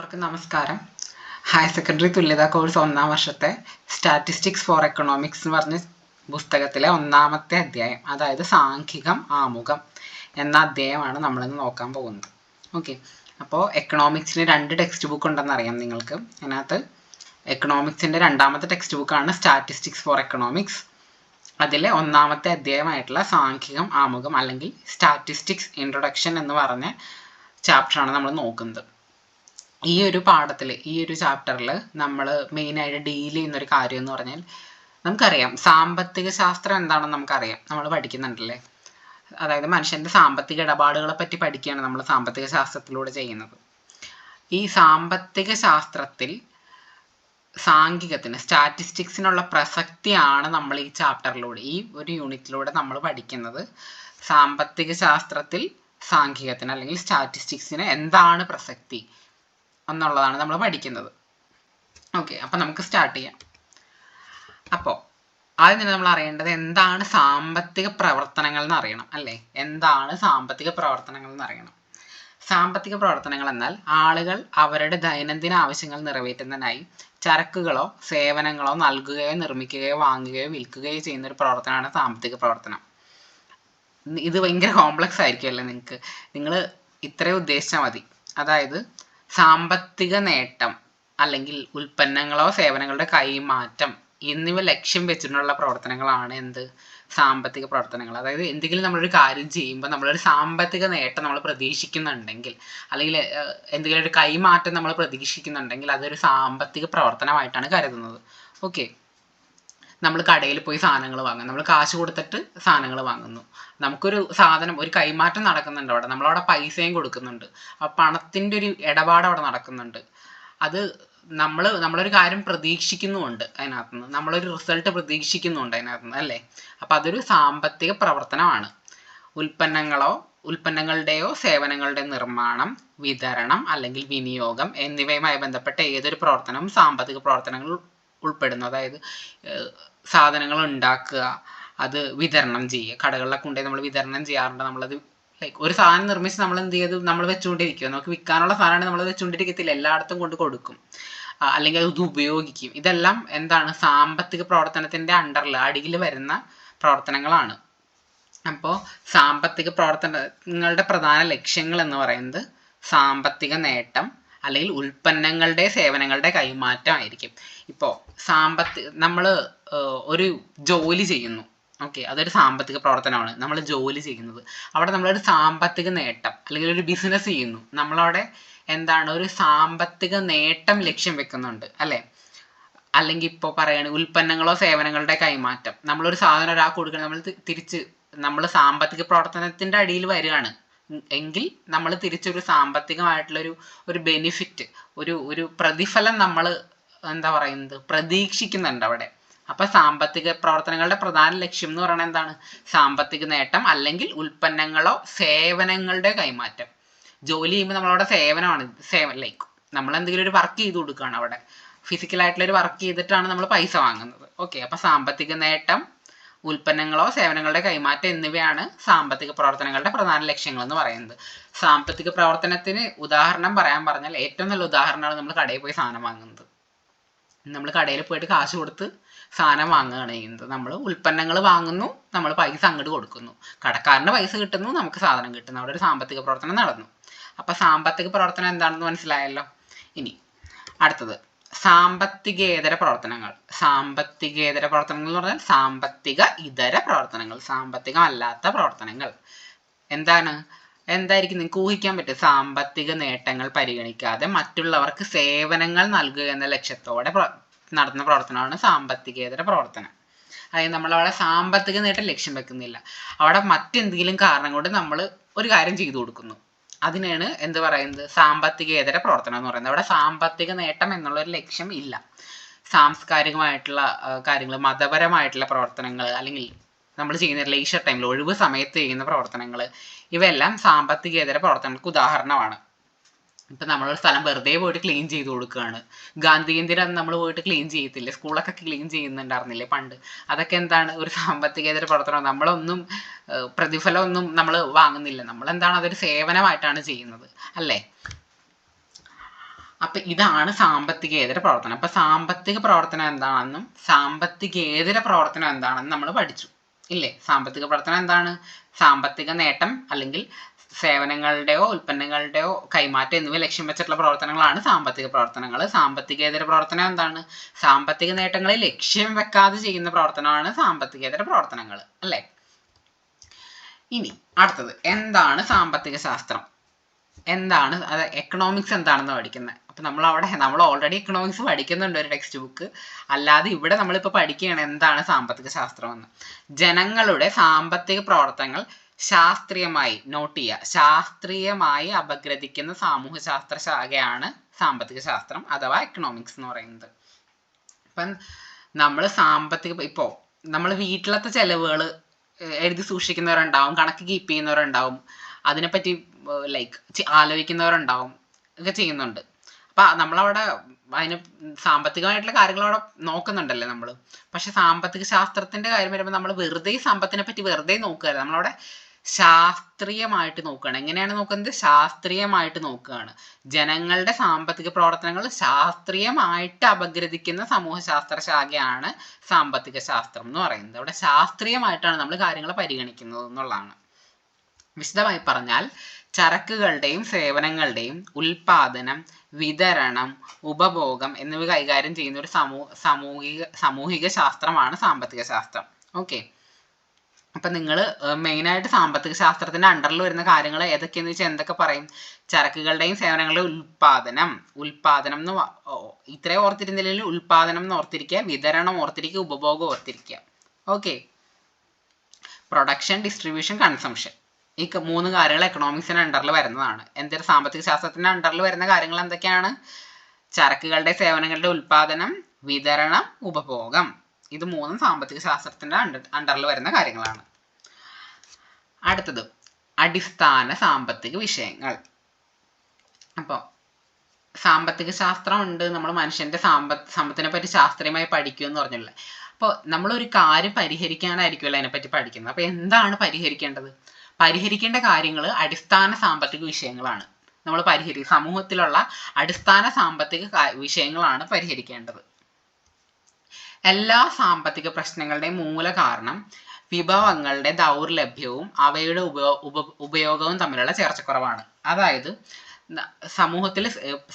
എല്ലാവർക്കും നമസ്കാരം. Higher secondary തുല്യതാ കോഴ്സ് ഒന്നാം വർഷത്തെ സ്റ്റാറ്റിസ്റ്റിക്സ് ഫോർ എക്കണോമിക്സ് എന്ന് പറഞ്ഞ പുസ്തകത്തിലെ ഒന്നാമത്തെ അധ്യായം അതായത് സാംഖികം ആമുഖം എന്ന അധ്യായമാണ് നമ്മളിന്ന് നോക്കാൻ പോകുന്നത്. ഓക്കെ അപ്പോൾ എക്കണോമിക്സിന് രണ്ട് ടെക്സ്റ്റ് ബുക്ക് ഉണ്ടെന്ന് അറിയാം നിങ്ങൾക്ക്. അതിനകത്ത് എക്കണോമിക്സിന്റെ രണ്ടാമത്തെ ടെക്സ്റ്റ് ബുക്കാണ് സ്റ്റാറ്റിസ്റ്റിക്സ് ഫോർ എക്കണോമിക്സ് അതിലെ ഒന്നാമത്തെ അധ്യായമായിട്ടുള്ള സാംഖികം ആമുഖം അല്ലെങ്കിൽ സ്റ്റാറ്റിസ്റ്റിക്സ് ഇൻട്രൊഡക്ഷൻ എന്ന് പറഞ്ഞ ചാപ്റ്ററാണ് നമ്മൾ നോക്കുന്നത്. ഈ ഒരു പാഠത്തിൽ ഈ ഒരു ചാപ്റ്ററിൽ നമ്മൾ മെയിനായിട്ട് ഡീൽ ചെയ്യുന്ന ഒരു കാര്യം എന്ന് പറഞ്ഞാൽ നമുക്കറിയാം സാമ്പത്തിക ശാസ്ത്രം എന്താണെന്ന് നമുക്കറിയാം. നമ്മൾ പഠിക്കുന്നുണ്ടല്ലേ? അതായത് മനുഷ്യന്റെ സാമ്പത്തിക ഇടപാടുകളെ പറ്റി പഠിക്കുകയാണ് നമ്മൾ സാമ്പത്തിക ശാസ്ത്രത്തിലൂടെ ചെയ്യുന്നത്. ഈ സാമ്പത്തിക ശാസ്ത്രത്തിൽ സാങ്കികത്തിന് സ്റ്റാറ്റിസ്റ്റിക്സിനുള്ള പ്രസക്തിയാണ് നമ്മൾ ഈ ചാപ്റ്ററിലൂടെ ഈ ഒരു യൂണിറ്റിലൂടെ നമ്മൾ പഠിക്കുന്നത്. സാമ്പത്തിക ശാസ്ത്രത്തിൽ സാങ്കികത്തിന് അല്ലെങ്കിൽ സ്റ്റാറ്റിസ്റ്റിക്സിന് എന്താണ് പ്രസക്തി? എന്നുള്ളതാണ് നമ്മൾ പഠിക്കുന്നത്. ഓക്കെ അപ്പം നമുക്ക് സ്റ്റാർട്ട് ചെയ്യാം. അപ്പോൾ ആദ്യം തന്നെ നമ്മൾ അറിയേണ്ടത് എന്താണ് സാമ്പത്തിക പ്രവർത്തനങ്ങൾ എന്ന് അറിയണം അല്ലേ? എന്താണ് സാമ്പത്തിക പ്രവർത്തനങ്ങൾ എന്ന് അറിയണം. സാമ്പത്തിക പ്രവർത്തനങ്ങൾ എന്നാൽ ആളുകൾ അവരുടെ ദൈനംദിന ആവശ്യങ്ങൾ നിറവേറ്റുന്നതിനായി ചരക്കുകളോ സേവനങ്ങളോ നൽകുകയോ നിർമ്മിക്കുകയോ വാങ്ങുകയോ വിൽക്കുകയോ ചെയ്യുന്ന ഒരു പ്രവർത്തനമാണ് സാമ്പത്തിക പ്രവർത്തനം. ഇത് ഭയങ്കര കോംപ്ലക്സ് ആയിരിക്കുമല്ലേ നിങ്ങൾക്ക്. നിങ്ങൾ ഇത്രയും ഉദ്ദേശിച്ചാൽ മതി. അതായത് സാമ്പത്തിക നേട്ടം അല്ലെങ്കിൽ ഉൽപ്പന്നങ്ങളോ സേവനങ്ങളുടെ കൈമാറ്റം എന്നിവ ലക്ഷ്യം വെച്ചിട്ടുള്ള പ്രവർത്തനങ്ങളാണ് എന്ത്? സാമ്പത്തിക പ്രവർത്തനങ്ങൾ. അതായത് എന്തെങ്കിലും നമ്മളൊരു കാര്യം ചെയ്യുമ്പോൾ നമ്മളൊരു സാമ്പത്തിക നേട്ടം നമ്മൾ പ്രതീക്ഷിക്കുന്നുണ്ടെങ്കിൽ അല്ലെങ്കിൽ എന്തെങ്കിലും ഒരു കൈമാറ്റം നമ്മൾ പ്രതീക്ഷിക്കുന്നുണ്ടെങ്കിൽ അതൊരു സാമ്പത്തിക പ്രവർത്തനമായിട്ടാണ് കരുതുന്നത്. ഓക്കെ. നമ്മൾ കടയിൽ പോയി സാധനങ്ങൾ വാങ്ങും. നമ്മൾ കാശ് കൊടുത്തിട്ട് സാധനങ്ങൾ വാങ്ങുന്നു. നമുക്കൊരു സാധനം ഒരു കൈമാറ്റം നടക്കുന്നുണ്ട് അവിടെ. നമ്മളവിടെ പൈസയും കൊടുക്കുന്നുണ്ട്. ആ പണത്തിന്റെ ഒരു ഇടപാട് അവിടെ നടക്കുന്നുണ്ട്. അത് നമ്മൾ നമ്മളൊരു കാര്യം പ്രതീക്ഷിക്കുന്നുമുണ്ട് അതിനകത്ത് നിന്ന് നമ്മളൊരു റിസൾട്ട് പ്രതീക്ഷിക്കുന്നുണ്ട് അതിനകത്ത് നിന്ന് അല്ലേ? അപ്പം അതൊരു സാമ്പത്തിക പ്രവർത്തനമാണ്. ഉൽപ്പന്നങ്ങളോ ഉൽപ്പന്നങ്ങളുടെയോ സേവനങ്ങളുടെ നിർമ്മാണം വിതരണം അല്ലെങ്കിൽ വിനിയോഗം എന്നിവയുമായി ബന്ധപ്പെട്ട ഏതൊരു പ്രവർത്തനവും സാമ്പത്തിക പ്രവർത്തനങ്ങൾ ഉൾപ്പെടുന്നു. അതായത് സാധനങ്ങൾ ഉണ്ടാക്കുക അത് വിതരണം ചെയ്യുക. കടകളിലൊക്കെ കൊണ്ടുപോയി നമ്മൾ വിതരണം ചെയ്യാറുണ്ട്. നമ്മളത് ലൈക്ക് ഒരു സാധനം നിർമ്മിച്ച് നമ്മൾ എന്ത് ചെയ്തു? നമ്മൾ വെച്ചുകൊണ്ടിരിക്കുക. നമുക്ക് വിൽക്കാനുള്ള സാധനമാണ് നമ്മൾ വെച്ചുകൊണ്ടിരിക്കത്തില്ല. എല്ലായിടത്തും കൊണ്ട് കൊടുക്കും. അല്ലെങ്കിൽ അത് ഉപയോഗിക്കും. ഇതെല്ലാം എന്താണ്? സാമ്പത്തിക പ്രവർത്തനത്തിന്റെ അണ്ടറിൽ അടിയിൽ വരുന്ന പ്രവർത്തനങ്ങളാണ്. അപ്പോൾ സാമ്പത്തിക പ്രവർത്തനങ്ങളുടെ പ്രധാന ലക്ഷ്യങ്ങൾ എന്ന് പറയുന്നത് സാമ്പത്തിക നേട്ടം അല്ലെങ്കിൽ ഉൽപ്പന്നങ്ങളുടെ സേവനങ്ങളുടെ കൈമാറ്റം ആയിരിക്കും ഇപ്പോൾ സാമ്പത്തിക നമ്മൾ ഒരു ജോലി ചെയ്യുന്നു. ഓക്കെ അതൊരു സാമ്പത്തിക പ്രവർത്തനമാണ്. നമ്മൾ ജോലി ചെയ്യുന്നത്. അവിടെ നമ്മളൊരു സാമ്പത്തിക നേട്ടം അല്ലെങ്കിൽ ഒരു ബിസിനസ് ചെയ്യുന്നു. നമ്മളവിടെ എന്താണ് ഒരു സാമ്പത്തിക നേട്ടം ലക്ഷ്യം വെക്കുന്നുണ്ട് അല്ലേ? അല്ലെങ്കിൽ ഇപ്പോൾ പറയുകയാണെങ്കിൽ ഉൽപ്പന്നങ്ങളോ സേവനങ്ങളുടെ കൈമാറ്റം. നമ്മളൊരു സാധനം ഒരാൾക്ക് കൊടുക്കണം നമ്മൾ തിരിച്ച് നമ്മൾ സാമ്പത്തിക പ്രവർത്തനത്തിന്റെ അടിയിൽ വരികയാണ്. എങ്കിൽ നമ്മൾ തിരിച്ചൊരു സാമ്പത്തികമായിട്ടുള്ളൊരു ഒരു ബെനിഫിറ്റ് ഒരു ഒരു പ്രതിഫലം നമ്മൾ എന്താ പറയുന്നത് പ്രതീക്ഷിക്കുന്നുണ്ട് അവിടെ. അപ്പൊ സാമ്പത്തിക പ്രവർത്തനങ്ങളുടെ പ്രധാന ലക്ഷ്യം എന്ന് പറയുന്നത് എന്താണ്? സാമ്പത്തിക നേട്ടം അല്ലെങ്കിൽ ഉൽപ്പന്നങ്ങളോ സേവനങ്ങളുടെ കൈമാറ്റം. ജോലി ചെയ്യുമ്പോൾ നമ്മളവിടെ സേവനമാണ്. സേവനം ലൈക്ക് നമ്മൾ എന്തെങ്കിലും ഒരു വർക്ക് ചെയ്ത് കൊടുക്കുകയാണ് അവിടെ. ഫിസിക്കൽ ആയിട്ടുള്ള ഒരു വർക്ക് ചെയ്തിട്ടാണ് നമ്മൾ പൈസ വാങ്ങുന്നത്. ഓക്കെ അപ്പൊ സാമ്പത്തിക നേട്ടം ഉൽപ്പന്നങ്ങളോ സേവനങ്ങളുടെ കൈമാറ്റം എന്നിവയാണ് സാമ്പത്തിക പ്രവർത്തനങ്ങളുടെ പ്രധാന ലക്ഷ്യങ്ങൾ എന്ന് പറയുന്നത്. സാമ്പത്തിക പ്രവർത്തനത്തിന് ഉദാഹരണം പറയാൻ പറഞ്ഞാൽ ഏറ്റവും നല്ല ഉദാഹരണമാണ് നമ്മൾ കടയിൽ പോയി സാധനം വാങ്ങുന്നത്. നമ്മൾ കടയിൽ പോയിട്ട് കാശ് കൊടുത്ത് സാധനം വാങ്ങുകയാണ് ചെയ്യുന്നത്. നമ്മൾ ഉൽപ്പന്നങ്ങൾ വാങ്ങുന്നു നമ്മൾ പൈസ അങ്ങോട്ട് കൊടുക്കുന്നു. കടക്കാരന് പൈസ കിട്ടുന്നു നമുക്ക് സാധനം കിട്ടുന്നു. അവിടെ ഒരു സാമ്പത്തിക പ്രവർത്തനം നടന്നു. അപ്പോൾ സാമ്പത്തിക പ്രവർത്തനം എന്താണെന്ന് മനസ്സിലായല്ലോ? ഇനി അടുത്തത്. സാമ്പത്തികേതര പ്രവർത്തനങ്ങൾ. സാമ്പത്തികേതര പ്രവർത്തനങ്ങൾ എന്ന് പറഞ്ഞാൽ സാമ്പത്തിക ഇതര പ്രവർത്തനങ്ങൾ സാമ്പത്തികമല്ലാത്ത പ്രവർത്തനങ്ങൾ. എന്താണ്? എന്തായിരിക്കും നിങ്ങൾക്ക് ഊഹിക്കാൻ പറ്റും സാമ്പത്തിക നേട്ടങ്ങൾ പരിഗണിക്കാതെ മറ്റുള്ളവർക്ക് സേവനങ്ങൾ നൽകുക എന്ന ലക്ഷ്യത്തോടെ നടത്തുന്ന പ്രവർത്തനമാണ് സാമ്പത്തികേതര പ്രവർത്തനം. അതായത് നമ്മൾ അവിടെ സാമ്പത്തിക നേട്ടം ലക്ഷ്യം വെക്കുന്നില്ല. അവിടെ മറ്റെന്തെങ്കിലും കാരണം കൊണ്ട് നമ്മൾ ഒരു കാര്യം ചെയ്തു കൊടുക്കുന്നു. അതിനാണ് എന്ത് പറയുന്നത്? സാമ്പത്തികേതര പ്രവർത്തനം എന്ന് പറയുന്നത്. അവിടെ സാമ്പത്തിക നേട്ടം എന്നുള്ള ഒരു ലക്ഷ്യം ഇല്ല. സാംസ്കാരികമായിട്ടുള്ള കാര്യങ്ങൾ മതപരമായിട്ടുള്ള പ്രവർത്തനങ്ങൾ അല്ലെങ്കിൽ നമ്മൾ ചെയ്യുന്ന ലേഷർ ടൈമിൽ ഒഴിവ് സമയത്ത് ചെയ്യുന്ന പ്രവർത്തനങ്ങൾ ഇവയെല്ലാം സാമ്പത്തികേതര പ്രവർത്തനങ്ങൾക്ക് ഉദാഹരണമാണ്. ഇപ്പൊ നമ്മളൊരു സ്ഥലം വെറുതെ പോയിട്ട് ക്ലീൻ ചെയ്ത് കൊടുക്കുകയാണ് ഗാന്ധി ജയന്തിയുടെ അന്ന് നമ്മൾ പോയിട്ട് ക്ലീൻ ചെയ്യത്തില്ലേ? സ്കൂളൊക്കെ ക്ലീൻ ചെയ്യുന്നുണ്ടായിരുന്നില്ലേ പണ്ട്? അതൊക്കെ എന്താണ് ഒരു സാമ്പത്തികേതര പ്രവർത്തനം നമ്മളൊന്നും പ്രതിഫലമൊന്നും നമ്മൾ വാങ്ങുന്നില്ല. നമ്മൾ എന്താണ് അതൊരു സേവനമായിട്ടാണ് ചെയ്യുന്നത്. അല്ലേ? അപ്പൊ ഇതാണ് സാമ്പത്തികേതര പ്രവർത്തനം. അപ്പൊ സാമ്പത്തിക പ്രവർത്തനം എന്താണെന്നും സാമ്പത്തികേതര പ്രവർത്തനം എന്താണെന്നും നമ്മൾ പഠിച്ചു. ഇല്ലേ? സാമ്പത്തിക പ്രവർത്തനം എന്താണ്? സാമ്പത്തിക നേട്ടം അല്ലെങ്കിൽ സേവനങ്ങളുടെയോ ഉൽപ്പന്നങ്ങളുടെയോ കൈമാറ്റം എന്നിവ ലക്ഷ്യം വെച്ചിട്ടുള്ള പ്രവർത്തനങ്ങളാണ് സാമ്പത്തിക പ്രവർത്തനങ്ങൾ. സാമ്പത്തികേതര പ്രവർത്തനം എന്താണ്? സാമ്പത്തിക നേട്ടങ്ങളെ ലക്ഷ്യം വെക്കാതെ ചെയ്യുന്ന പ്രവർത്തനമാണ് സാമ്പത്തികേതര പ്രവർത്തനങ്ങൾ അല്ലേ? ഇനി അടുത്തത് എന്താണ് സാമ്പത്തിക ശാസ്ത്രം? എന്താണ് അത് എക്കണോമിക്സ് എന്താണെന്ന് പഠിക്കുന്നത് അപ്പം നമ്മൾ അവിടെ നമ്മൾ ഓൾറെഡി എക്കണോമിക്സ് പഠിക്കുന്നുണ്ട് ഒരു ടെക്സ്റ്റ് ബുക്ക് അല്ലാതെ ഇവിടെ നമ്മളിപ്പോൾ പഠിക്കുകയാണ് എന്താണ് സാമ്പത്തിക ശാസ്ത്രം എന്ന്. ജനങ്ങളുടെ സാമ്പത്തിക പ്രവർത്തനങ്ങൾ ശാസ്ത്രീയമായി നോട്ട് ചെയ്യുക. ശാസ്ത്രീയമായി അപഗ്രഥിക്കുന്ന സാമൂഹ്യ ശാസ്ത്ര ശാഖയാണ് സാമ്പത്തിക ശാസ്ത്രം അഥവാ എക്കണോമിക്സ് എന്ന് പറയുന്നത്. ഇപ്പം നമ്മൾ സാമ്പത്തിക ഇപ്പോൾ നമ്മൾ വീട്ടിലത്തെ ചെലവുകൾ എഴുതി സൂക്ഷിക്കുന്നവരുണ്ടാവും കണക്ക് കീപ്പ് ചെയ്യുന്നവരുണ്ടാവും അതിനെപ്പറ്റി ലൈക്ക് ആലോചിക്കുന്നവരുണ്ടാവും ഒക്കെ ചെയ്യുന്നുണ്ട്. അപ്പം നമ്മളവിടെ അതിന് സാമ്പത്തികമായിട്ടുള്ള കാര്യങ്ങൾ അവിടെ നോക്കുന്നുണ്ടല്ലേ നമ്മൾ പക്ഷെ സാമ്പത്തിക ശാസ്ത്രത്തിന്റെ കാര്യം വരുമ്പോൾ നമ്മൾ വെറുതെ സമ്പത്തിനെ പറ്റി വെറുതെ നോക്കുകയല്ല. നമ്മളവിടെ ശാസ്ത്രീയമായിട്ട് നോക്കുകയാണ്. എങ്ങനെയാണ് നോക്കുന്നത്? ശാസ്ത്രീയമായിട്ട് നോക്കുകയാണ്. ജനങ്ങളുടെ സാമ്പത്തിക പ്രവർത്തനങ്ങൾ ശാസ്ത്രീയമായിട്ട് അപഗ്രഥിക്കുന്ന സമൂഹശാസ്ത്ര ശാഖയാണ് സാമ്പത്തിക ശാസ്ത്രം എന്ന് പറയുന്നത്. അവിടെ ശാസ്ത്രീയമായിട്ടാണ് നമ്മൾ കാര്യങ്ങൾ പരിഗണിക്കുന്നത് എന്നുള്ളതാണ്. വിശദമായി പറഞ്ഞാൽ ചരക്കുകളുടെയും സേവനങ്ങളുടെയും ഉൽപാദനം വിതരണം ഉപഭോഗം എന്നിവ കൈകാര്യം ചെയ്യുന്ന ഒരു സമൂ സാമൂഹിക സാമൂഹിക ശാസ്ത്രമാണ് സാമ്പത്തിക ശാസ്ത്രം ഓക്കെ. അപ്പൊ നിങ്ങൾ മെയിനായിട്ട് സാമ്പത്തിക ശാസ്ത്രത്തിന്റെ അണ്ടറിൽ വരുന്ന കാര്യങ്ങൾ ഏതൊക്കെയെന്ന് വെച്ചാൽ എന്തൊക്കെ പറയും? ചരക്കുകളുടെയും സേവനങ്ങളുടെയും ഉൽപാദനം ഉൽപാദനം എന്ന് ഇത്രയും ഓർത്തിരുന്നില്ലെങ്കിൽ ഉൽപാദനം എന്ന് ഓർത്തിരിക്കുക വിതരണം ഓർത്തിരിക്കുക ഉപഭോഗം ഓർത്തിരിക്കുക. ഓക്കെ. Production distribution consumption. ഈ മൂന്ന് കാര്യങ്ങൾ എക്കണോമിക്സിന്റെ അണ്ടറിൽ വരുന്നതാണ്. എന്തൊരു സാമ്പത്തിക ശാസ്ത്രത്തിന്റെ അണ്ടറിൽ വരുന്ന കാര്യങ്ങൾ എന്തൊക്കെയാണ് ചരക്കുകളുടെ സേവനങ്ങളുടെ ഉൽപാദനം വിതരണം ഉപഭോഗം. ഇത് മൂന്നും സാമ്പത്തിക ശാസ്ത്രത്തിന്റെ അണ്ടറിൽ വരുന്ന കാര്യങ്ങളാണ്. അടുത്തത് അടിസ്ഥാന സാമ്പത്തിക വിഷയങ്ങൾ. അപ്പോൾ സാമ്പത്തിക ശാസ്ത്രം ഉണ്ട് നമ്മൾ മനുഷ്യന്റെ സാമ്പ സമ്പത്തിനെ പറ്റി ശാസ്ത്രീയമായി പഠിക്കും എന്ന് പറഞ്ഞില്ലേ? അപ്പോൾ നമ്മളൊരു കാര്യം പരിഹരിക്കാനായിരിക്കുമല്ലോ അതിനെപ്പറ്റി പഠിക്കുന്നത്? അപ്പോൾ എന്താണ് പരിഹരിക്കേണ്ടത്? പരിഹരിക്കേണ്ട കാര്യങ്ങൾ അടിസ്ഥാന സാമ്പത്തിക വിഷയങ്ങളാണ്. നമ്മൾ പരിഹരി സമൂഹത്തിലുള്ള അടിസ്ഥാന സാമ്പത്തിക വിഷയങ്ങളാണ് പരിഹരിക്കേണ്ടത്. എല്ലാ സാമ്പത്തിക പ്രശ്നങ്ങളുടെയും മൂല കാരണം വിഭവങ്ങളുടെ ദൗർലഭ്യവും അവയുടെ ഉപ ഉപയോഗവും തമ്മിലുള്ള ചേർച്ചക്കുറവാണ്. അതായത് സമൂഹത്തിൽ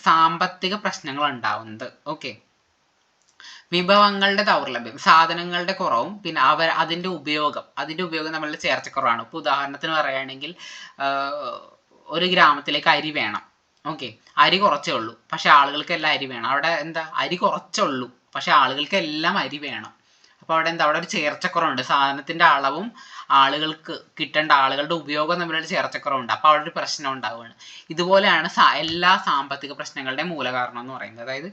സാമ്പത്തിക പ്രശ്നങ്ങൾ ഉണ്ടാവുന്നത് ഓക്കെ. വിഭവങ്ങളുടെ ദൗർലഭ്യം സാധനങ്ങളുടെ കുറവും പിന്നെ അവർ അതിന്റെ ഉപയോഗം അതിന്റെ ഉപയോഗം തമ്മിലുള്ള ചേർച്ചക്കുറവാണ്. ഇപ്പോൾ ഉദാഹരണത്തിന് പറയുകയാണെങ്കിൽ ഒരു ഗ്രാമത്തിലേക്ക് അരി വേണം. ഓക്കെ. അരി കുറച്ചേ ഉള്ളൂ. പക്ഷെ ആളുകൾക്ക് എല്ലാം അരി വേണം. അവിടെ എന്താ? അരി കുറച്ചേ ഉള്ളൂ. പക്ഷെ ആളുകൾക്ക് എല്ലാം അരി വേണം. അപ്പോൾ അവിടെ എന്താ? അവിടെ ഒരു ചേർച്ചക്കുറവുണ്ട്. സാധനത്തിന്റെ അളവും ആളുകൾക്ക് കിട്ടേണ്ട ആളുകളുടെ ഉപയോഗം തമ്മിലുള്ള ചേർച്ചക്കുറവുണ്ട്. അപ്പോൾ അവിടെ ഒരു പ്രശ്നം ഉണ്ടാവുകയാണ്. ഇതുപോലെയാണ് എല്ലാ സാമ്പത്തിക പ്രശ്നങ്ങളുടെയും മൂലകാരണം എന്ന് പറയുന്നത്. അതായത്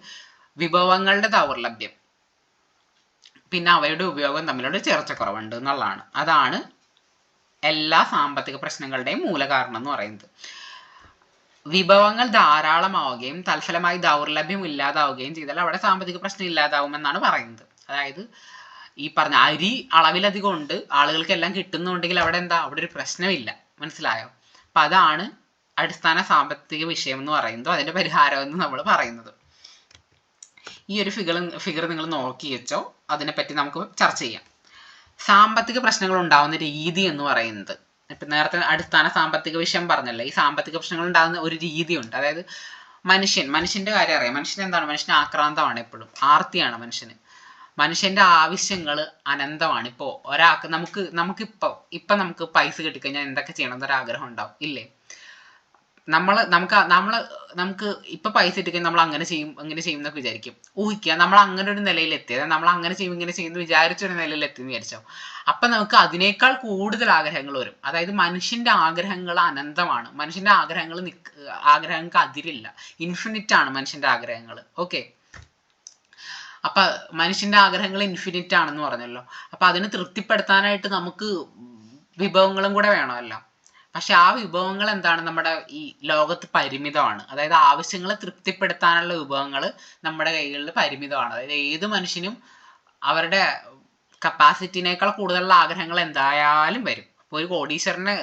വിഭവങ്ങളുടെ ദൗർലഭ്യം. പിന്നെ അവയുടെ ഉപയോഗം തമ്മിലുള്ള ചേർച്ചക്കുറവുണ്ട് എന്നുള്ളതാണ്. അതാണ് എല്ലാ സാമ്പത്തിക പ്രശ്നങ്ങളുടെയും മൂലകാരണം എന്ന് പറയുന്നത്. വിഭവങ്ങൾ ധാരാളമാവുകയും തൽഫലമായി ദൗർലഭ്യം ഇല്ലാതാവുകയും ചെയ്താൽ അവിടെ സാമ്പത്തിക പ്രശ്നം ഇല്ലാതാവുമെന്നാണ് പറയുന്നത്. അതായത് ഈ പറഞ്ഞ അരി അളവിലധികം ഉണ്ട് ആളുകൾക്കെല്ലാം കിട്ടുന്നുണ്ടെങ്കിൽ അവിടെ എന്താ? അവിടെ ഒരു പ്രശ്നമില്ല. മനസ്സിലായോ? അപ്പൊ അതാണ് അടിസ്ഥാന സാമ്പത്തിക വിഷയം എന്ന് പറയുന്നത്. അതിന്റെ പരിഹാരം എന്ന് നമ്മൾ പറയുന്നത്. ഈ ഒരു ഫിഗർ ഫിഗർ നിങ്ങൾ നോക്കി വെച്ചോ. അതിനെപ്പറ്റി നമുക്ക് ചർച്ച ചെയ്യാം. സാമ്പത്തിക പ്രശ്നങ്ങൾ ഉണ്ടാവുന്ന രീതി എന്ന് പറയുന്നത് ഇപ്പം നേരത്തെ അടിസ്ഥാന സാമ്പത്തിക വിഷയം പറഞ്ഞല്ലോ. ഈ സാമ്പത്തിക പ്രശ്നങ്ങൾ ഉണ്ടാകുന്ന ഒരു രീതിയുണ്ട്. അതായത് മനുഷ്യൻ മനുഷ്യന്റെ കാര്യം അറിയാം. മനുഷ്യൻ എന്താണ്? മനുഷ്യൻ ആക്രാന്തമാണ് എപ്പോഴും. ആർത്തിയാണ് മനുഷ്യന്. മനുഷ്യന്റെ ആവശ്യങ്ങൾ അനന്തമാണ്. ഇപ്പോൾ ഒരാൾക്ക് നമുക്ക് നമുക്കിപ്പോൾ ഇപ്പം നമുക്ക് പൈസ കിട്ടിക്കഴിഞ്ഞാൽ എന്തൊക്കെ ചെയ്യണം എന്നൊരു ആഗ്രഹം ഉണ്ടാവും. ഇല്ലേ? നമ്മൾ നമുക്ക് നമ്മൾ നമുക്ക് ഇപ്പൊ പൈസ ഇട്ടിക്കാൻ നമ്മൾ അങ്ങനെ ചെയ്യും അങ്ങനെ ചെയ്യും എന്നൊക്കെ വിചാരിക്കും. ഊഹിക്കുക. നമ്മൾ അങ്ങനെ ഒരു നിലയിൽ എത്തിയത് നമ്മൾ അങ്ങനെ ചെയ്യും ഇങ്ങനെ ചെയ്യുന്നു വിചാരിച്ച ഒരു നിലയിൽ എത്തി എന്ന് വിചാരിച്ചോ. അപ്പൊ നമുക്ക് അതിനേക്കാൾ കൂടുതൽ ആഗ്രഹങ്ങൾ വരും. അതായത് മനുഷ്യന്റെ ആഗ്രഹങ്ങൾ അനന്തമാണ്. മനുഷ്യന്റെ ആഗ്രഹങ്ങൾ ആഗ്രഹങ്ങൾക്ക് അതിരില്ല. ഇൻഫിനിറ്റ് ആണ് മനുഷ്യന്റെ ആഗ്രഹങ്ങൾ. ഓക്കെ അപ്പൊ മനുഷ്യന്റെ ആഗ്രഹങ്ങൾ ഇൻഫിനിറ്റ് ആണെന്ന് പറഞ്ഞല്ലോ. അപ്പൊ അതിനെ തൃപ്തിപ്പെടുത്താനായിട്ട് നമുക്ക് വിഭവങ്ങളും കൂടെ വേണമല്ലോ. പക്ഷെ ആ വിഭവങ്ങൾ എന്താണ് നമ്മുടെ ഈ ലോകത്ത് പരിമിതമാണ്. അതായത് ആവശ്യങ്ങളെ തൃപ്തിപ്പെടുത്താനുള്ള വിഭവങ്ങൾ നമ്മുടെ കൈകളിൽ പരിമിതമാണ്. അതായത് ഏത് മനുഷ്യനും അവരുടെ കപ്പാസിറ്റിനേക്കാൾ കൂടുതലുള്ള ആഗ്രഹങ്ങൾ എന്തായാലും വരും. അപ്പോൾ ഒരു കോടീശ്വരന്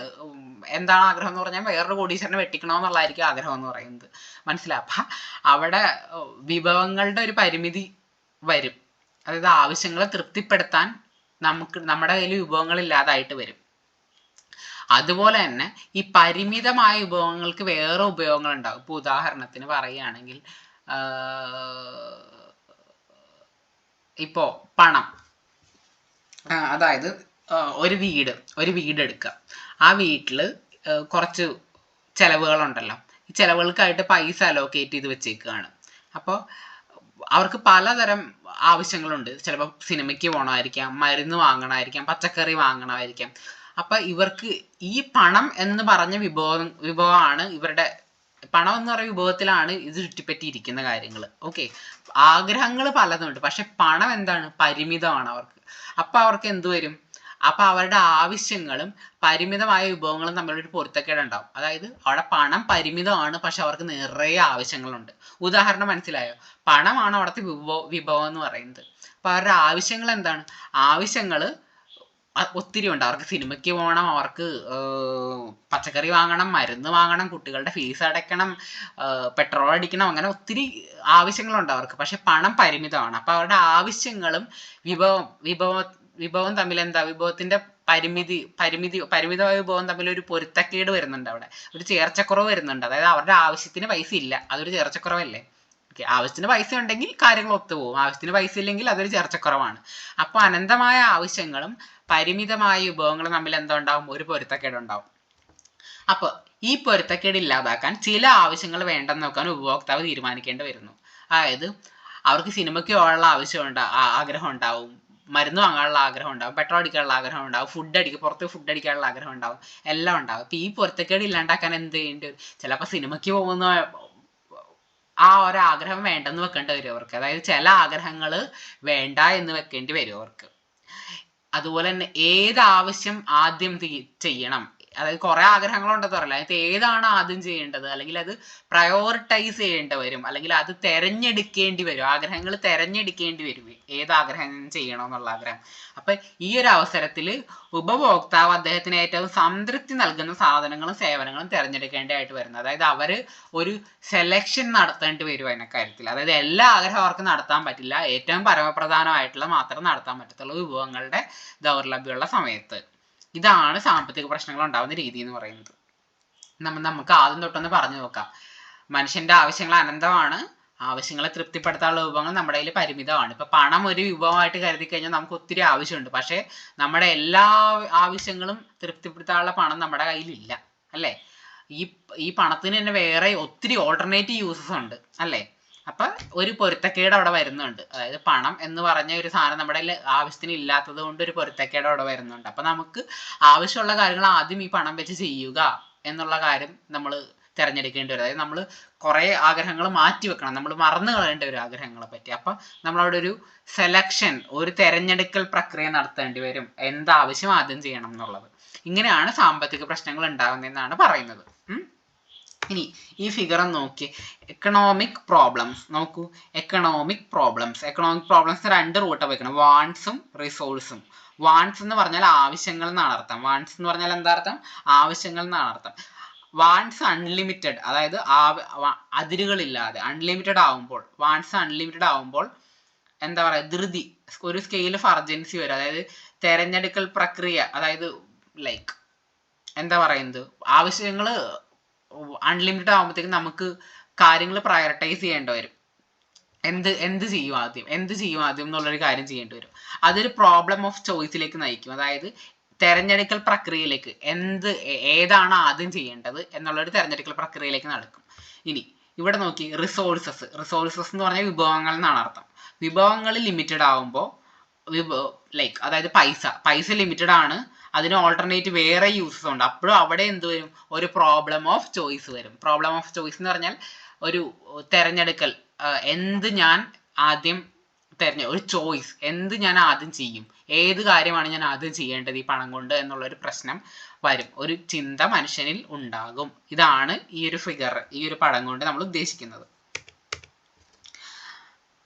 എന്താണ് ആഗ്രഹം എന്ന് പറഞ്ഞാൽ വേറൊരു കോടീശ്വരനെ വെട്ടിക്കണമെന്നുള്ളതായിരിക്കും ആഗ്രഹം എന്ന് പറയുന്നത്. മനസ്സിലായി അപ്പം അവിടെ വിഭവങ്ങളുടെ ഒരു പരിമിതി വരും. അതായത് ആവശ്യങ്ങളെ തൃപ്തിപ്പെടുത്താൻ നമുക്ക് നമ്മുടെ കയ്യിൽ വിഭവങ്ങൾ ഇല്ലാതായിട്ട് വരും. അതുപോലെ തന്നെ ഈ പരിമിതമായ വിഭവങ്ങൾക്ക് വേറെ ഉപയോഗങ്ങൾ ഉണ്ടാകും ഇപ്പൊ ഉദാഹരണത്തിന് പറയുകയാണെങ്കിൽ ഇപ്പോ പണം. അതായത് ഒരു വീട് ഒരു വീട് എടുക്കുക ആ വീട്ടിൽ കുറച്ച് ചിലവുകളുണ്ടല്ലോ. ഈ ചിലവുകൾക്കായിട്ട് പൈസ അലോക്കേറ്റ് ചെയ്ത് വെച്ചേക്കുകയാണ് അപ്പോൾ അവർക്ക് പലതരം ആവശ്യങ്ങളുണ്ട്. ചിലപ്പോൾ സിനിമയ്ക്ക് പോകണമായിരിക്കാം മരുന്ന് വാങ്ങണമായിരിക്കാം പച്ചക്കറി വാങ്ങണമായിരിക്കാം. അപ്പൊ ഇവർക്ക് ഈ പണം എന്ന് പറഞ്ഞ വിഭവം വിഭവമാണ് ഇവരുടെ പണം എന്ന് പറയുന്ന വിഭവത്തിലാണ് ഇത് ചുറ്റിപ്പറ്റിയിരിക്കുന്ന കാര്യങ്ങൾ ഓക്കെ ആഗ്രഹങ്ങൾ പലതുണ്ട്. പക്ഷെ പണം എന്താണ്? പരിമിതമാണ് അവർക്ക്. അപ്പൊ അവർക്ക് എന്ത് വരും? അപ്പൊ അവരുടെ ആവശ്യങ്ങളും പരിമിതമായ വിഭവങ്ങളും തമ്മിലൊരു പൊരുത്തക്കേടുണ്ടാവും അതായത് അവിടെ പണം പരിമിതമാണ് പക്ഷെ അവർക്ക് നിറയെ ആവശ്യങ്ങളുണ്ട്. ഉദാഹരണം മനസ്സിലായോ? പണമാണ് അവിടുത്തെ വിഭവ വിഭവം എന്ന് പറയുന്നത്. അപ്പൊ അവരുടെ ആവശ്യങ്ങൾ എന്താണ്? ആവശ്യങ്ങൾ ഒത്തിരി ഉണ്ട്. അവർക്ക് സിനിമയ്ക്ക് പോകണം അവർക്ക് പച്ചക്കറി വാങ്ങണം മരുന്ന് വാങ്ങണം കുട്ടികളുടെ ഫീസ് അടയ്ക്കണം പെട്രോൾ അടിക്കണം അങ്ങനെ ഒത്തിരി ആവശ്യങ്ങളുണ്ട് അവർക്ക്. പക്ഷെ പണം പരിമിതമാണ്. അപ്പൊ അവരുടെ ആവശ്യങ്ങളും വിഭവം വിഭവ വിഭവം തമ്മിൽ എന്താ? വിഭവത്തിന്റെ പരിമിതി പരിമിതി പരിമിതമായ വിഭവം തമ്മിൽ ഒരു പൊരുത്തക്കേട് വരുന്നുണ്ട് അവിടെ. ഒരു ചേർച്ചക്കുറവ് വരുന്നുണ്ട്. അതായത് അവരുടെ ആവശ്യത്തിന് പൈസ ഇല്ല. അതൊരു ചേർച്ചക്കുറവല്ലേ? ഓക്കെ. ആവശ്യത്തിന് പൈസ ഉണ്ടെങ്കിൽ കാര്യങ്ങൾ ഒത്തുപോകും ആവശ്യത്തിന് പൈസ ഇല്ലെങ്കിൽ അതൊരു ചർച്ചക്കുറവാണ്. അപ്പോൾ അനന്തമായ ആവശ്യങ്ങളും പരിമിതമായ വിഭവങ്ങളും തമ്മിൽ എന്തുണ്ടാവും? ഒരു പൊരുത്തക്കേടുണ്ടാവും അപ്പോൾ ഈ പൊരുത്തക്കേട് ഇല്ലാതാക്കാൻ ചില ആവശ്യങ്ങൾ വേണ്ടെന്ന് നോക്കാൻ ഉപഭോക്താവ് തീരുമാനിക്കേണ്ടി വരുന്നു. അതായത് അവർക്ക് സിനിമയ്ക്ക് പോകാനുള്ള ആവശ്യം ഉണ്ടാ ആഗ്രഹം ഉണ്ടാവും. മരുന്ന് വാങ്ങാനുള്ള ആഗ്രഹം ഉണ്ടാവും. പെട്രോൾ അടിക്കാനുള്ള ആഗ്രഹം ഉണ്ടാവും. ഫുഡ് അടിക്കുക പുറത്ത് ഫുഡ് അടിക്കാനുള്ള ആഗ്രഹം ഉണ്ടാവും. എല്ലാം ഉണ്ടാവും. അപ്പോൾ ഈ പൊരുത്തക്കേട് ഇല്ലാണ്ടാക്കാൻ എന്ത് ചെയ്യേണ്ടി വരും? ചിലപ്പോൾ സിനിമയ്ക്ക് പോകുന്ന ആ ഒരാഗ്രഹം വേണ്ടെന്ന് വെക്കേണ്ടി വരും അവർക്ക്. അതായത് ചില ആഗ്രഹങ്ങൾ വേണ്ട എന്ന് വെക്കേണ്ടി വരും അവർക്ക്. അതുപോലെ തന്നെ ഏത് ആവശ്യം ആദ്യം ചെയ്യണം. അതായത് കുറെ ആഗ്രഹങ്ങളുണ്ടെന്ന് പറയില്ല. അതിനകത്ത് ഏതാണ് ആദ്യം ചെയ്യേണ്ടത്? അല്ലെങ്കിൽ അത് പ്രയോറിറ്റൈസ് ചെയ്യേണ്ടി വരും. അല്ലെങ്കിൽ അത് തെരഞ്ഞെടുക്കേണ്ടി വരും. ആഗ്രഹങ്ങൾ തെരഞ്ഞെടുക്കേണ്ടി വരും. ഏത് ആഗ്രഹം ചെയ്യണം എന്നുള്ള ആഗ്രഹം. അപ്പൊ ഈ ഒരു അവസരത്തിൽ ഉപഭോക്താവ് അദ്ദേഹത്തിന് ഏറ്റവും സംതൃപ്തി നൽകുന്ന സാധനങ്ങളും സേവനങ്ങളും തിരഞ്ഞെടുക്കേണ്ടതായിട്ട് വരുന്നത് അതായത് അവർ ഒരു സെലക്ഷൻ നടത്തേണ്ടി വരും അതിനെ കാര്യത്തിൽ. അതായത് എല്ലാ ആഗ്രഹം അവർക്ക് നടത്താൻ പറ്റില്ല. ഏറ്റവും പരമപ്രധാനമായിട്ടുള്ള മാത്രം നടത്താൻ പറ്റത്തുള്ളൂ വിഭവങ്ങളുടെ ദൗർലഭ്യമുള്ള സമയത്ത്. ഇതാണ് സാമ്പത്തിക പ്രശ്നങ്ങൾ ഉണ്ടാകുന്ന രീതി എന്ന് പറയുന്നത്. നമ്മ നമുക്ക് ആദ്യം തൊട്ടൊന്ന് പറഞ്ഞു നോക്കാം. മനുഷ്യന്റെ ആവശ്യങ്ങൾ അനന്തമാണ്. ആവശ്യങ്ങളെ തൃപ്തിപ്പെടുത്താനുള്ള വിഭവങ്ങൾ നമ്മുടെ കയ്യിൽ പരിമിതമാണ്. ഇപ്പൊ പണം ഒരു വിഭവമായിട്ട് കരുതി കഴിഞ്ഞാൽ നമുക്ക് ഒത്തിരി ആവശ്യമുണ്ട്. പക്ഷെ നമ്മുടെ എല്ലാ ആവശ്യങ്ങളും തൃപ്തിപ്പെടുത്താനുള്ള പണം നമ്മുടെ കയ്യിലില്ല. അല്ലേ? ഈ ഈ പണത്തിന് തന്നെ വേറെ ഒത്തിരി ഓൾട്ടർനേറ്റീവ് യൂസസ് ഉണ്ട്. അല്ലേ? അപ്പൊ ഒരു പൊരുത്തക്കേട് അവിടെ വരുന്നുണ്ട്. അതായത് പണം എന്ന് പറഞ്ഞ ഒരു സാധനം നമ്മുടെ ആവശ്യത്തിന് ഇല്ലാത്തത് കൊണ്ട് ഒരു പൊരുത്തക്കേട് അവിടെ വരുന്നുണ്ട്. അപ്പൊ നമുക്ക് ആവശ്യമുള്ള കാര്യങ്ങൾ ആദ്യം ഈ പണം വെച്ച് ചെയ്യുക എന്നുള്ള കാര്യം നമ്മൾ തിരഞ്ഞെടുക്കേണ്ടി വരും. അതായത് നമ്മൾ കുറേ ആഗ്രഹങ്ങൾ മാറ്റി വെക്കണം. നമ്മൾ മറന്നു കളയേണ്ട ഒരു ആഗ്രഹങ്ങളെ പറ്റി. അപ്പം നമ്മളവിടെ ഒരു സെലക്ഷൻ ഒരു തെരഞ്ഞെടുക്കൽ പ്രക്രിയ നടത്തേണ്ടി വരും. എന്താവശ്യം ആദ്യം ചെയ്യണം എന്നുള്ളത്. ഇങ്ങനെയാണ് സാമ്പത്തിക പ്രശ്നങ്ങൾ ഉണ്ടാകുന്നതെന്നാണ് പറയുന്നത്. ഇനി ഈ ഫിഗർ നോക്കി. എക്കണോമിക് പ്രോബ്ലംസ് നോക്കൂ. എക്കണോമിക് പ്രോബ്ലംസ് എക്കണോമിക് പ്രോബ്ലംസ് രണ്ട് റൂട്ടാണ് വെക്കണം വാൺസും റിസോഴ്സും വാൺസ് എന്ന് പറഞ്ഞാൽ ആവശ്യങ്ങൾ എന്നാണ് അർത്ഥം. വാൺസ് എന്ന് പറഞ്ഞാൽ എന്താ അർത്ഥം? ആവശ്യങ്ങൾ എന്നാണ് അർത്ഥം. വാൺസ് അൺലിമിറ്റഡ് അതായത് അതിരുകളില്ലാതെ. അൺലിമിറ്റഡ് ആവുമ്പോൾ വാൺസ് അൺലിമിറ്റഡ് ആവുമ്പോൾ എന്താ പറയുക ധൃതി. ഒരു സ്കെയിൽ ഓഫ് അർജൻസി വരും. അതായത് തെരഞ്ഞെടുക്കൽ പ്രക്രിയ. അതായത് ലൈക്ക് എന്താ പറയുന്നത്? ആവശ്യങ്ങൾ അൺലിമിറ്റഡ് ആകുമ്പോഴത്തേക്കും നമുക്ക് കാര്യങ്ങൾ പ്രയോറിറ്റൈസ് ചെയ്യേണ്ടി വരും. എന്ത് എന്ത് ചെയ്യും ആദ്യം? എന്ത് ചെയ്യും ആദ്യം എന്നുള്ളൊരു കാര്യം ചെയ്യേണ്ടി വരും. അതൊരു പ്രോബ്ലം ഓഫ് ചോയ്സിലേക്ക് നയിക്കും. അതായത് തെരഞ്ഞെടുക്കൽ പ്രക്രിയയിലേക്ക് എന്ത് ഏതാണ് ആദ്യം ചെയ്യേണ്ടത് എന്നുള്ളൊരു തെരഞ്ഞെടുക്കൽ പ്രക്രിയയിലേക്ക് നടക്കും. ഇനി ഇവിടെ നോക്കി റിസോഴ്സസ് റിസോഴ്സസ് എന്ന് പറഞ്ഞാൽ വിഭവങ്ങൾ എന്നാണ് അർത്ഥം. വിഭവങ്ങൾ ലിമിറ്റഡ് ആകുമ്പോൾ ലൈക്ക് അതായത് പൈസ. പൈസ ലിമിറ്റഡ് ആണ്. അതിന് ഓൾട്ടർനേറ്റ് വേറെ യൂസസ് ഉണ്ട്. അപ്പോഴും അവിടെ എന്ത് വരും? ഒരു പ്രോബ്ലം ഓഫ് ചോയ്സ് വരും. പ്രോബ്ലം ഓഫ് ചോയ്സ് എന്ന് പറഞ്ഞാൽ ഒരു തെരഞ്ഞെടുക്കൽ. എന്ത് ഞാൻ ആദ്യം തെരഞ്ഞ ഒരു ചോയ്സ് എന്ത് ഞാൻ ആദ്യം ചെയ്യും? ഏത് കാര്യമാണ് ഞാൻ ആദ്യം ചെയ്യേണ്ടത് ഈ പണം കൊണ്ട് എന്നുള്ളൊരു പ്രശ്നം വരും. ഒരു ചിന്ത മനുഷ്യനിൽ ഉണ്ടാകും. ഇതാണ് ഈ ഒരു ഫിഗർ ഈ ഒരു പടം കൊണ്ട് നമ്മൾ ഉദ്ദേശിക്കുന്നത്.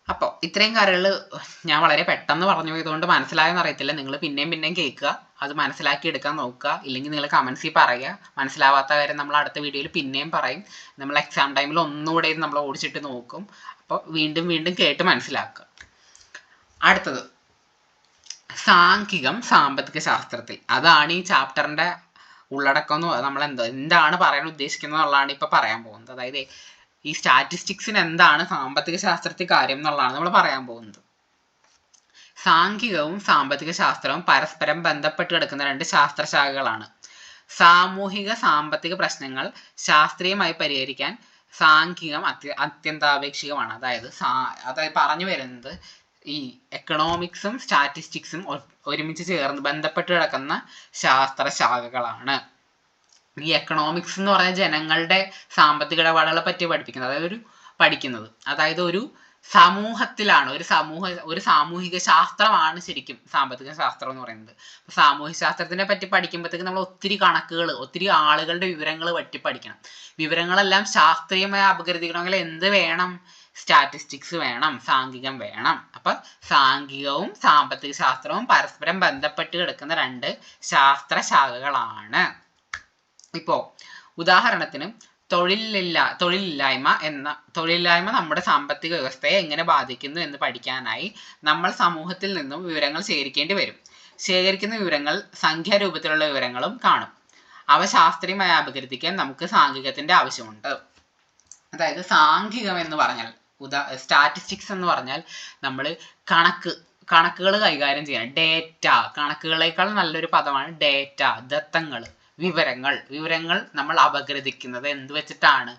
അപ്പോൾ ഇത്രയും കാര്യങ്ങൾ ഞാൻ വളരെ പെട്ടെന്ന് പറഞ്ഞു പോയതുകൊണ്ട് മനസ്സിലായെന്ന് അറിയത്തില്ല. നിങ്ങൾ പിന്നെയും പിന്നെയും കേൾക്കുക. അത് മനസ്സിലാക്കി എടുക്കാൻ നോക്കുക. ഇല്ലെങ്കിൽ നിങ്ങൾ കമൻസിൽ പറയുക. മനസ്സിലാവാത്ത കാര്യം നമ്മൾ അടുത്ത വീഡിയോയിൽ പിന്നെയും പറയും. നമ്മൾ എക്സാം ടൈമിൽ ഒന്നുകൂടെ നമ്മൾ ഓടിച്ചിട്ട് നോക്കും. അപ്പോൾ വീണ്ടും വീണ്ടും കേട്ട് മനസ്സിലാക്കുക. അടുത്തത്. സാംഖികം സാമ്പത്തിക ശാസ്ത്രത്തിൽ. അതാണ് ഈ ചാപ്റ്ററിന്റെ ഉള്ളടക്കം എന്ന് നമ്മൾ എന്താ എന്താണ് പറയാൻ ഉദ്ദേശിക്കുന്നത് എന്നുള്ളതാണ് ഇപ്പോൾ പറയാൻ പോകുന്നത്. അതായത് ഈ സ്റ്റാറ്റിസ്റ്റിക്സിന് എന്താണ് സാമ്പത്തിക ശാസ്ത്രത്തിൽ കാര്യം എന്നുള്ളതാണ് നമ്മൾ പറയാൻ പോകുന്നത്. സാംഖികവും സാമ്പത്തിക ശാസ്ത്രവും പരസ്പരം ബന്ധപ്പെട്ട് കിടക്കുന്ന രണ്ട് ശാസ്ത്രശാഖകളാണ്. സാമൂഹിക സാമ്പത്തിക പ്രശ്നങ്ങൾ ശാസ്ത്രീയമായി പരിഹരിക്കാൻ സാംഖികം അത്യ അത്യന്താപേക്ഷികമാണ്. അതായത് സാ അതായത് പറഞ്ഞു വരുന്നത് ഈ എക്കണോമിക്സും സ്റ്റാറ്റിസ്റ്റിക്സും ഒരുമിച്ച് ചേർന്ന് ബന്ധപ്പെട്ട് കിടക്കുന്ന ശാസ്ത്രശാഖകളാണ്. ഈ എക്കണോമിക്സ് എന്ന് പറഞ്ഞാൽ ജനങ്ങളുടെ സാമ്പത്തിക ഇടപാടുകളെ പറ്റി പഠിപ്പിക്കുന്നത്. അതായത് ഒരു പഠിക്കുന്നത്. അതായത് ഒരു സമൂഹത്തിലാണ്. ഒരു സമൂഹ ഒരു സാമൂഹിക ശാസ്ത്രമാണ് ശരിക്കും സാമ്പത്തിക ശാസ്ത്രം എന്ന് പറയുന്നത്. സാമൂഹിക ശാസ്ത്രത്തിനെ പറ്റി പഠിക്കുമ്പോഴത്തേക്ക് നമ്മൾ ഒത്തിരി കണക്കുകൾ ഒത്തിരി ആളുകളുടെ വിവരങ്ങൾ പറ്റി പഠിക്കണം. വിവരങ്ങളെല്ലാം ശാസ്ത്രീയമായി അപഗ്രഥിക്കണമെങ്കിൽ എന്ത് വേണം? സ്റ്റാറ്റിസ്റ്റിക്സ് വേണം സാംഖികം വേണം. അപ്പൊ സാംഖികവും സാമ്പത്തിക ശാസ്ത്രവും പരസ്പരം ബന്ധപ്പെട്ട് കിടക്കുന്ന രണ്ട് ശാസ്ത്ര ശാഖകളാണ് ഇപ്പോ ഉദാഹരണത്തിന് തൊഴിലില്ല തൊഴിലില്ലായ്മ എന്ന തൊഴിലില്ലായ്മ നമ്മുടെ സാമ്പത്തിക വ്യവസ്ഥയെ എങ്ങനെ ബാധിക്കുന്നു എന്ന് പഠിക്കാനായി നമ്മൾ സമൂഹത്തിൽ നിന്നും വിവരങ്ങൾ ശേഖരിക്കേണ്ടി വരും. ശേഖരിക്കുന്ന വിവരങ്ങൾ സംഖ്യാരൂപത്തിലുള്ള വിവരങ്ങളും കാണും. അവ ശാസ്ത്രീയമായി അപഗ്രഥിക്കാൻ നമുക്ക് സാങ്കേതികത്തിന്റെ ആവശ്യമുണ്ട്. അതായത് സാംഖികം എന്ന് പറഞ്ഞാൽ ഉദാ സ്റ്റാറ്റിസ്റ്റിക്സ് എന്ന് പറഞ്ഞാൽ നമ്മൾ കണക്ക് കണക്കുകൾ കൈകാര്യം ചെയ്യണം. ഡേറ്റ കണക്കുകളേക്കാൾ നല്ലൊരു പദമാണ് ഡേറ്റ ദത്തങ്ങൾ വിവരങ്ങൾ. വിവരങ്ങൾ നമ്മൾ അപഗ്രഥിക്കുന്നത് എന്ത് വെച്ചിട്ടാണ്?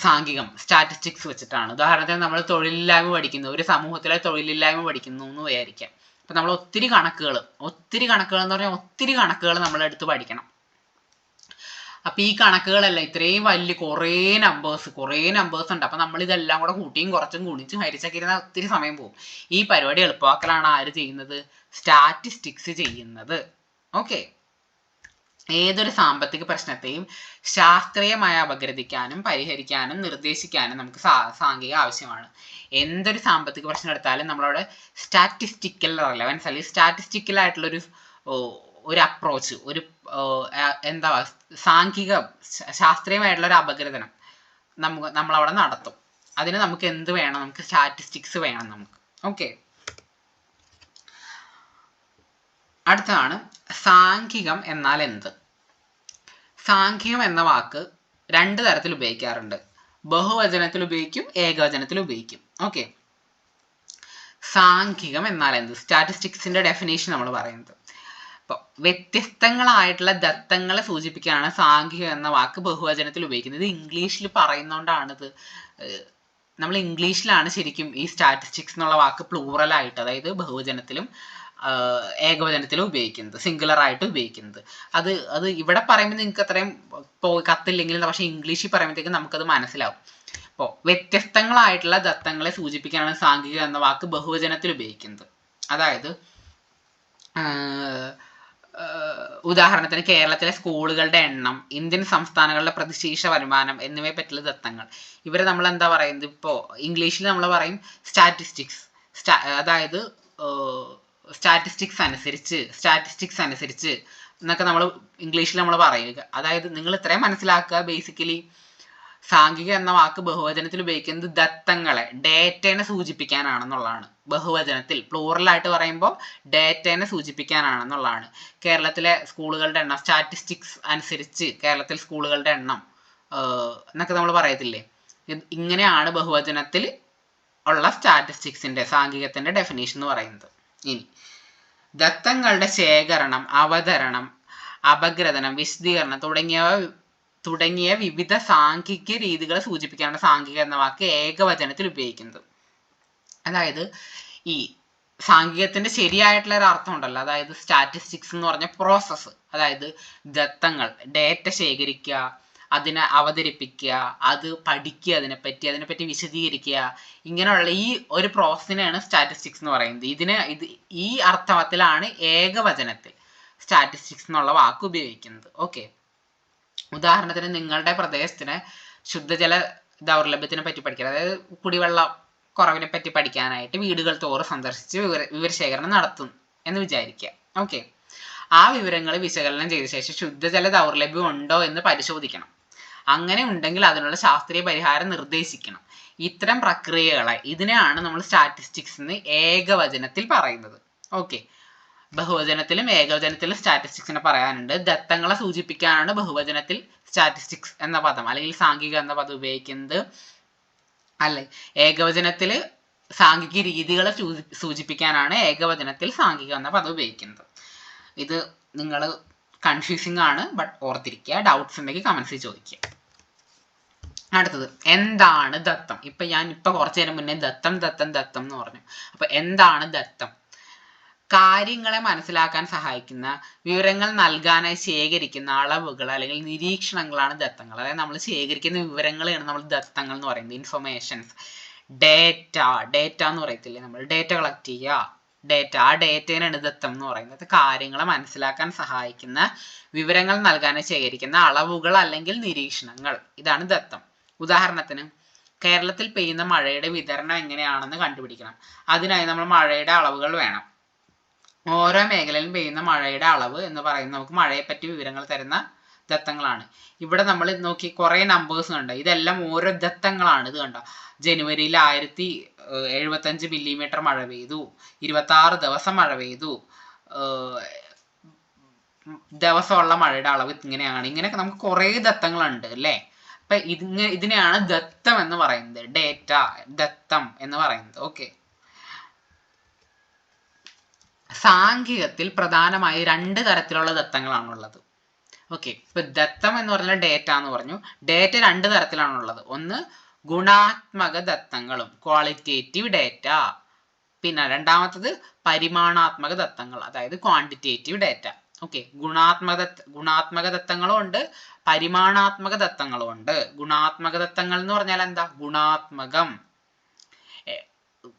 സാങ്കികം സ്റ്റാറ്റിസ്റ്റിക്സ് വെച്ചിട്ടാണ്. ഉദാഹരണത്തിന് നമ്മൾ തൊഴിലില്ലായ്മ പഠിക്കുന്നു. ഒരു സമൂഹത്തിലെ തൊഴിലില്ലായ്മ പഠിക്കുന്നു എന്ന് വിചാരിക്കാം. അപ്പൊ നമ്മൾ ഒത്തിരി കണക്കുകൾ ഒത്തിരി കണക്കുകൾ എന്ന് പറഞ്ഞാൽ ഒത്തിരി കണക്കുകൾ നമ്മൾ എടുത്ത് പഠിക്കണം. അപ്പൊ ഈ കണക്കുകളല്ല ഇത്രയും വലിയ കുറേ നമ്പേഴ്സ് കുറേ നമ്പേഴ്സ് ഉണ്ട്. അപ്പൊ നമ്മൾ ഇതെല്ലാം കൂടെ കൂട്ടിയും കുറച്ചും ഗുണിച്ചും ഹരിച്ചൊക്കെ ഇരുന്നാൽ ഒത്തിരി സമയം പോകും. ഈ പരിപാടി എളുപ്പമാക്കലാണ് ആര് ചെയ്യുന്നത്? സ്റ്റാറ്റിസ്റ്റിക്സ് ചെയ്യുന്നത്. ഓക്കെ. ഏതൊരു സാമ്പത്തിക പ്രശ്നത്തെയും ശാസ്ത്രീയമായി അപഗ്രഥിക്കാനും പരിഹരിക്കാനും നിർദ്ദേശിക്കാനും നമുക്ക് സാ സാങ്കേതിക ആവശ്യമാണ്. എന്തൊരു സാമ്പത്തിക പ്രശ്നം എടുത്താലും നമ്മളവിടെ സ്റ്റാറ്റിസ്റ്റിക്കൽ റെലവൻസ് അല്ലെങ്കിൽ സ്റ്റാറ്റിസ്റ്റിക്കൽ ആയിട്ടുള്ളൊരു ഒരു അപ്രോച്ച് ഒരു എന്താ സാങ്കിക ശാസ്ത്രീയമായിട്ടുള്ള ഒരു അപഗ്രഥനം നമുക്ക് നമ്മളവിടെ നടത്തും. അതിന് നമുക്ക് എന്ത് വേണം? നമുക്ക് സ്റ്റാറ്റിസ്റ്റിക്സ് വേണം നമുക്ക്. ഓക്കെ അടുത്താണ് സാംഖികം എന്നാൽ എന്ത്? സാംഖികം എന്ന വാക്ക് രണ്ട് തരത്തിൽ ഉപയോഗിക്കാറുണ്ട്. ബഹുവചനത്തിൽ ഉപയോഗിക്കും ഏകവചനത്തിൽ ഉപയോഗിക്കും. ഓക്കെ. സാംഖികം എന്നാൽ എന്ത്? സ്റ്റാറ്റിസ്റ്റിക്സിന്റെ ഡെഫിനേഷൻ നമ്മൾ പറയുന്നത്. അപ്പോൾ വ്യത്യസ്തങ്ങളായിട്ടുള്ള ദത്തങ്ങളെ സൂചിപ്പിക്കാനാണ് സാംഖികം എന്ന വാക്ക് ബഹുവചനത്തിൽ ഉപയോഗിക്കുന്നത്. ഇംഗ്ലീഷിൽ പറയുന്നതുകൊണ്ടാണിത് നമ്മൾ ഇംഗ്ലീഷിലാണ് ശരിക്കും ഈ സ്റ്റാറ്റിസ്റ്റിക്സ് എന്നുള്ള വാക്ക് പ്ലൂറൽ ആയിട്ട് അതായത് ബഹുവചനത്തിലും ഏകവചനത്തിലും ഉപയോഗിക്കുന്നത് സിംഗുലർ ആയിട്ട് ഉപയോഗിക്കുന്നത്. അത് അത് ഇവിടെ പറയുമ്പോൾ നിങ്ങൾക്ക് അത്രയും കത്തില്ലെങ്കിലും പക്ഷേ ഇംഗ്ലീഷിൽ പറയുമ്പോഴത്തേക്കും നമുക്കത് മനസ്സിലാവും. അപ്പോൾ വ്യത്യസ്തങ്ങളായിട്ടുള്ള ദത്തങ്ങളെ സൂചിപ്പിക്കാനാണ് സാംഘിക എന്ന വാക്ക് ബഹുവചനത്തിൽ ഉപയോഗിക്കുന്നത്. അതായത് ഉദാഹരണത്തിന് കേരളത്തിലെ സ്കൂളുകളുടെ എണ്ണം ഇന്ത്യൻ സംസ്ഥാനങ്ങളുടെ പ്രതിശീർഷ വരുമാനം എന്നിവയെ പറ്റിയുള്ള ദത്തങ്ങൾ. ഇവരെ നമ്മൾ എന്താ പറയുന്നത്? ഇപ്പോൾ ഇംഗ്ലീഷിൽ നമ്മൾ പറയും സ്റ്റാറ്റിസ്റ്റിക്സ് അതായത് സ്റ്റാറ്റിസ്റ്റിക്സ് അനുസരിച്ച് സ്റ്റാറ്റിസ്റ്റിക്സ് അനുസരിച്ച് എന്നൊക്കെ നമ്മൾ ഇംഗ്ലീഷിൽ നമ്മൾ പറയുക. അതായത് നിങ്ങൾ ഇത്രയും മനസ്സിലാക്കുക ബേസിക്കലി സാംഘിക എന്ന വാക്ക് ബഹുവചനത്തിൽ ഉപയോഗിക്കുന്നത് ദത്തങ്ങളെ ഡേറ്റേനെ സൂചിപ്പിക്കാനാണെന്നുള്ളതാണ്. ബഹുവചനത്തിൽ പ്ലൂറലായിട്ട് പറയുമ്പോൾ ഡേറ്റേനെ സൂചിപ്പിക്കാനാണെന്നുള്ളതാണ്. കേരളത്തിലെ സ്കൂളുകളുടെ എണ്ണം സ്റ്റാറ്റിസ്റ്റിക്സ് അനുസരിച്ച് കേരളത്തിൽ സ്കൂളുകളുടെ എണ്ണം എന്നൊക്കെ നമ്മൾ പറയത്തില്ലേ? ഇങ്ങനെയാണ് ബഹുവചനത്തിൽ ഉള്ള സ്റ്റാറ്റിസ്റ്റിക്സിന്റെ സാംഘികത്തിന്റെ ഡെഫിനേഷൻ എന്ന് പറയുന്നത്. ഇനി. ദത്തങ്ങളുടെ ശേഖരണം അവതരണം അപഗ്രഥനം വിശദീകരണം തുടങ്ങിയവ തുടങ്ങിയ വിവിധ സാംഖിക രീതികളെ സൂചിപ്പിക്കാനാണ് സാംഖിക എന്ന വാക്ക് ഏകവചനത്തിൽ ഉപയോഗിക്കുന്നത്. അതായത് ഈ സാംഖികത്തിന്റെ ശരിയായിട്ടുള്ള ഒരു അർത്ഥം ഉണ്ടല്ലോ. അതായത് സ്റ്റാറ്റിസ്റ്റിക്സ് എന്ന് പറഞ്ഞ പ്രോസസ്സ് അതായത് ദത്തങ്ങൾ ഡേറ്റ ശേഖരിക്കുക അതിനെ അവതരിപ്പിക്കുക അത് പഠിക്കുക അതിനെപ്പറ്റി അതിനെപ്പറ്റി വിശദീകരിക്കുക. ഇങ്ങനെയുള്ള ഈ ഒരു പ്രോസസ്സിനെയാണ് സ്റ്റാറ്റിസ്റ്റിക്സ് എന്ന് പറയുന്നത്. ഇതിന് ഇത് ഈ അർത്ഥത്തിലാണ് ഏകവചനത്തിൽ സ്റ്റാറ്റിസ്റ്റിക്സ് എന്നുള്ള വാക്ക് ഉപയോഗിക്കുന്നത്. ഓക്കെ ഉദാഹരണത്തിന് നിങ്ങളുടെ പ്രദേശത്തിന് ശുദ്ധജല ദൗർലഭ്യത്തിനെ പറ്റി പഠിക്കുക. അതായത് കുടിവെള്ള കുറവിനെ പറ്റി പഠിക്കാനായിട്ട് വീടുകൾ തോറും സന്ദർശിച്ച് വിവര വിവരശേഖരണം നടത്തും എന്ന് വിചാരിക്കുക. ഓക്കെ ആ വിവരങ്ങൾ വിശകലനം ചെയ്ത ശേഷം ശുദ്ധജല ദൗർലഭ്യം ഉണ്ടോ എന്ന് പരിശോധിക്കണം. അങ്ങനെ ഉണ്ടെങ്കിൽ അതിനുള്ള ശാസ്ത്രീയ പരിഹാരം നിർദ്ദേശിക്കണം. ഇത്തരം പ്രക്രിയകളെ ഇതിനെയാണ് നമ്മൾ സ്റ്റാറ്റിസ്റ്റിക്സ് എന്ന് ഏകവചനത്തിൽ പറയുന്നത്. ഓക്കെ ബഹുവചനത്തിലും ഏകവചനത്തിലും സ്റ്റാറ്റിസ്റ്റിക്സിനെ പറയാനുണ്ട്. ദത്തങ്ങളെ സൂചിപ്പിക്കാനാണ് ബഹുവചനത്തിൽ സ്റ്റാറ്റിസ്റ്റിക്സ് എന്ന പദം അല്ലെങ്കിൽ സാംഘിക എന്ന പദം ഉപയോഗിക്കുന്നത്. അല്ലെ? ഏകവചനത്തിൽ സാംഘിക രീതികളെ സൂചിപ്പിക്കാനാണ് ഏകവചനത്തിൽ സാംഘിക എന്ന പദം ഉപയോഗിക്കുന്നത്. ഇത് നിങ്ങൾ കൺഫ്യൂസിങ് ആണ് ബട്ട് ഓർത്തിരിക്കുക. ഡൗട്ട്സ് ഉണ്ടെങ്കിൽ കമൻസിൽ ചോദിക്കുക. അടുത്തത് എന്താണ് ദത്തം? ഇപ്പൊ ഞാൻ ഇപ്പൊ കുറച്ചു നേരം മുന്നേ ദത്തം ദത്തം ദത്തം എന്ന് പറഞ്ഞു. അപ്പൊ എന്താണ് ദത്തം? കാര്യങ്ങളെ മനസ്സിലാക്കാൻ സഹായിക്കുന്ന വിവരങ്ങൾ നൽകാനായി ശേഖരിക്കുന്ന അളവുകൾ അല്ലെങ്കിൽ നിരീക്ഷണങ്ങളാണ് ദത്തങ്ങൾ. അതായത് നമ്മൾ ശേഖരിക്കുന്ന വിവരങ്ങളെയാണ് നമ്മൾ ദത്തങ്ങൾ എന്ന് പറയുന്നത്. ഇൻഫർമേഷൻസ് ഡേറ്റ ഡേറ്റ എന്ന് പറയത്തില്ലേ നമ്മൾ? ഡേറ്റ കളക്ട് ചെയ്യുക. ഡേറ്റ ആ ഡേറ്റേനാണ് ദത്തം എന്ന് പറയുന്നത്. കാര്യങ്ങളെ മനസ്സിലാക്കാൻ സഹായിക്കുന്ന വിവരങ്ങൾ നൽകാൻ ശേഖരിക്കുന്ന അളവുകൾ അല്ലെങ്കിൽ നിരീക്ഷണങ്ങൾ. ഇതാണ് ദത്തം. ഉദാഹരണത്തിന് കേരളത്തിൽ പെയ്യുന്ന മഴയുടെ വിതരണം എങ്ങനെയാണെന്ന് കണ്ടുപിടിക്കണം. അതിനായി നമ്മൾ മഴയുടെ അളവുകൾ വേണം. ഓരോ മേഖലയിലും പെയ്യുന്ന മഴയുടെ അളവ് എന്ന് പറയുന്നത് നമുക്ക് മഴയെപ്പറ്റി വിവരങ്ങൾ തരുന്ന ദത്തങ്ങളാണ്. ഇവിടെ നമ്മൾ നോക്കി കുറേ നമ്പേഴ്സ് കണ്ട? ഇതെല്ലാം ഓരോ ദത്തങ്ങളാണ്. ഇത് കണ്ടോ? ജനുവരിയിൽ ആയിരത്തി എഴുപത്തഞ്ച് മില്ലിമീറ്റർ മഴ പെയ്തു. ഇരുപത്തി ആറ് ദിവസം മഴ പെയ്തു. ദിവസം ദിവസമുള്ള മഴയുടെ അളവ് ഇങ്ങനെയാണ്. ഇങ്ങനെയൊക്കെ നമുക്ക് കുറേ ദത്തങ്ങളുണ്ട് അല്ലേ? അപ്പൊ ഇതിങ്ങ ഇതിനെയാണ് ദത്തം എന്ന് പറയുന്നത്. ഡേറ്റ ദത്തം എന്ന് പറയുന്നത്. ഓക്കെ. സാംഖികത്തിൽ പ്രധാനമായി രണ്ട് തരത്തിലുള്ള ദത്തങ്ങളാണുള്ളത്. ഓക്കെ ഇപ്പൊ ദത്തം എന്ന് പറഞ്ഞാൽ ഡേറ്റ എന്ന് പറഞ്ഞു. ഡേറ്റ രണ്ട് തരത്തിലാണുള്ളത്. ഒന്ന് ഗുണാത്മക ദത്തങ്ങളും ക്വാളിറ്റേറ്റീവ് ഡേറ്റ പിന്നെ രണ്ടാമത്തത് പരിമാണാത്മക ദത്തങ്ങൾ അതായത് ക്വാണ്ടിറ്റേറ്റീവ് ഡേറ്റ ഓക്കെ ഗുണാത്മക ഗുണാത്മക ദത്തങ്ങളും ഉണ്ട് പരിമാണാത്മക ദത്തങ്ങളും ഉണ്ട്. ഗുണാത്മക ദത്തങ്ങൾ എന്ന് പറഞ്ഞാൽ എന്താ? ഗുണാത്മകം.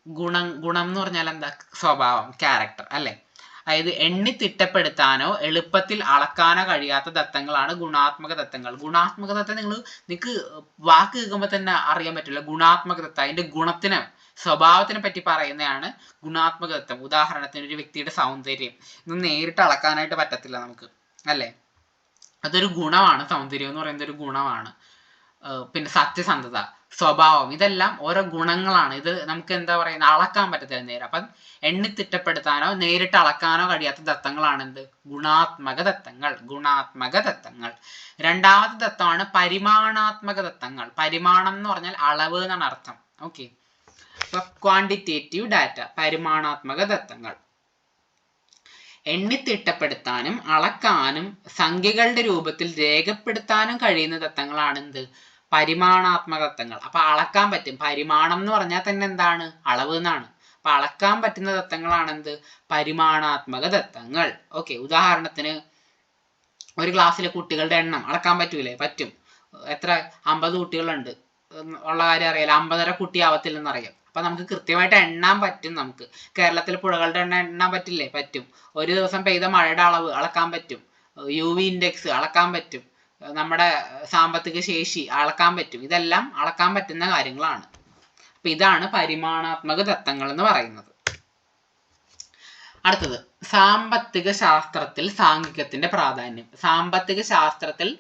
ഗുണം ഗുണം എന്ന് പറഞ്ഞാൽ എന്താ? സ്വഭാവം ക്യാരക്ടർ അല്ലെ? അതായത് എണ്ണി തിട്ടപ്പെടുത്താനോ എളുപ്പത്തിൽ അളക്കാനോ കഴിയാത്ത തത്വങ്ങളാണ് ഗുണാത്മക തത്വങ്ങൾ ഗുണാത്മക തത്വം നിങ്ങൾ നിങ്ങൾക്ക് വാക്ക് കേൾക്കുമ്പോൾ തന്നെ അറിയാൻ പറ്റില്ല. ഗുണാത്മക തത്വം അതിന്റെ ഗുണത്തിന് സ്വഭാവത്തിനെ പറ്റി പറയുന്നതാണ് ഗുണാത്മക തത്വം ഉദാഹരണത്തിന് ഒരു വ്യക്തിയുടെ സൗന്ദര്യം. ഇത് നേരിട്ട് അളക്കാനായിട്ട് പറ്റത്തില്ല നമുക്ക് അല്ലേ? അതൊരു ഗുണമാണ്. സൗന്ദര്യം എന്ന് പറയുന്നത് ഒരു ഗുണമാണ്. പിന്നെ സത്യസന്ധത. സ്വഭാവം. ഇതെല്ലാം ഓരോ ഗുണങ്ങളാണ്. ഇത് നമുക്ക് എന്താ പറയുന്നത് അളക്കാൻ പറ്റത്തില്ല നേരെ. അപ്പം എണ്ണി തിട്ടപ്പെടുത്താനോ നേരിട്ട് അളക്കാനോ കഴിയാത്ത ദത്തങ്ങളാണ് എന്ത്? ഗുണാത്മക ദത്തങ്ങൾ ഗുണാത്മക ദത്തങ്ങൾ. രണ്ടാമത്തെ ദത്തമാണ് പരിമാണാത്മക ദത്തങ്ങൾ. പരിമാണം എന്ന് പറഞ്ഞാൽ അളവ് എന്നാണ് അർത്ഥം. ഓക്കെ. ക്വാണ്ടിറ്റേറ്റീവ് ഡാറ്റ പരിമാണാത്മക ദത്തങ്ങൾ. എണ്ണിത്തിട്ടപ്പെടുത്താനും അളക്കാനും സംഖ്യകളുടെ രൂപത്തിൽ രേഖപ്പെടുത്താനും കഴിയുന്ന ദത്തങ്ങളാണ് എന്ത്? പരിമാണാത്മക അപ്പൊ അളക്കാൻ പറ്റും. പരിമാണം എന്ന് പറഞ്ഞാൽ തന്നെ എന്താണ്? അളവ് എന്നാണ്. അപ്പൊ അളക്കാൻ പറ്റുന്ന ദത്തങ്ങളാണ് എന്ത് പരിമാണാത്മക തത്വങ്ങൾ. ഓക്കെ ഉദാഹരണത്തിന് ഒരു ക്ലാസ്സിലെ കുട്ടികളുടെ എണ്ണം അളക്കാൻ പറ്റൂലേ? പറ്റും. എത്ര? അമ്പത് കുട്ടികളുണ്ട്. ഉള്ള കാര്യം അറിയാലോ. അമ്പതര അറിയാം. അപ്പൊ നമുക്ക് കൃത്യമായിട്ട് എണ്ണാൻ പറ്റും നമുക്ക്. കേരളത്തിലെ പുഴകളുടെ എണ്ണം എണ്ണാൻ പറ്റില്ലേ? പറ്റും. ഒരു ദിവസം പെയ്ത മഴയുടെ അളവ് അളക്കാൻ പറ്റും. യു വി ഇൻഡെക്സ് അളക്കാൻ പറ്റും. നമ്മുടെ സാമ്പത്തിക ശേഷി അളക്കാൻ പറ്റും. ഇതെല്ലാം അളക്കാൻ പറ്റുന്ന കാര്യങ്ങളാണ്. അപ്പൊ ഇതാണ് പരിമാണാത്മക തത്വങ്ങൾ എന്ന് പറയുന്നത്. അടുത്തത് സാമ്പത്തിക ശാസ്ത്രത്തിൽ സാംഘികത്തിന്റെ പ്രാധാന്യം. സാമ്പത്തിക ശാസ്ത്രത്തിൽ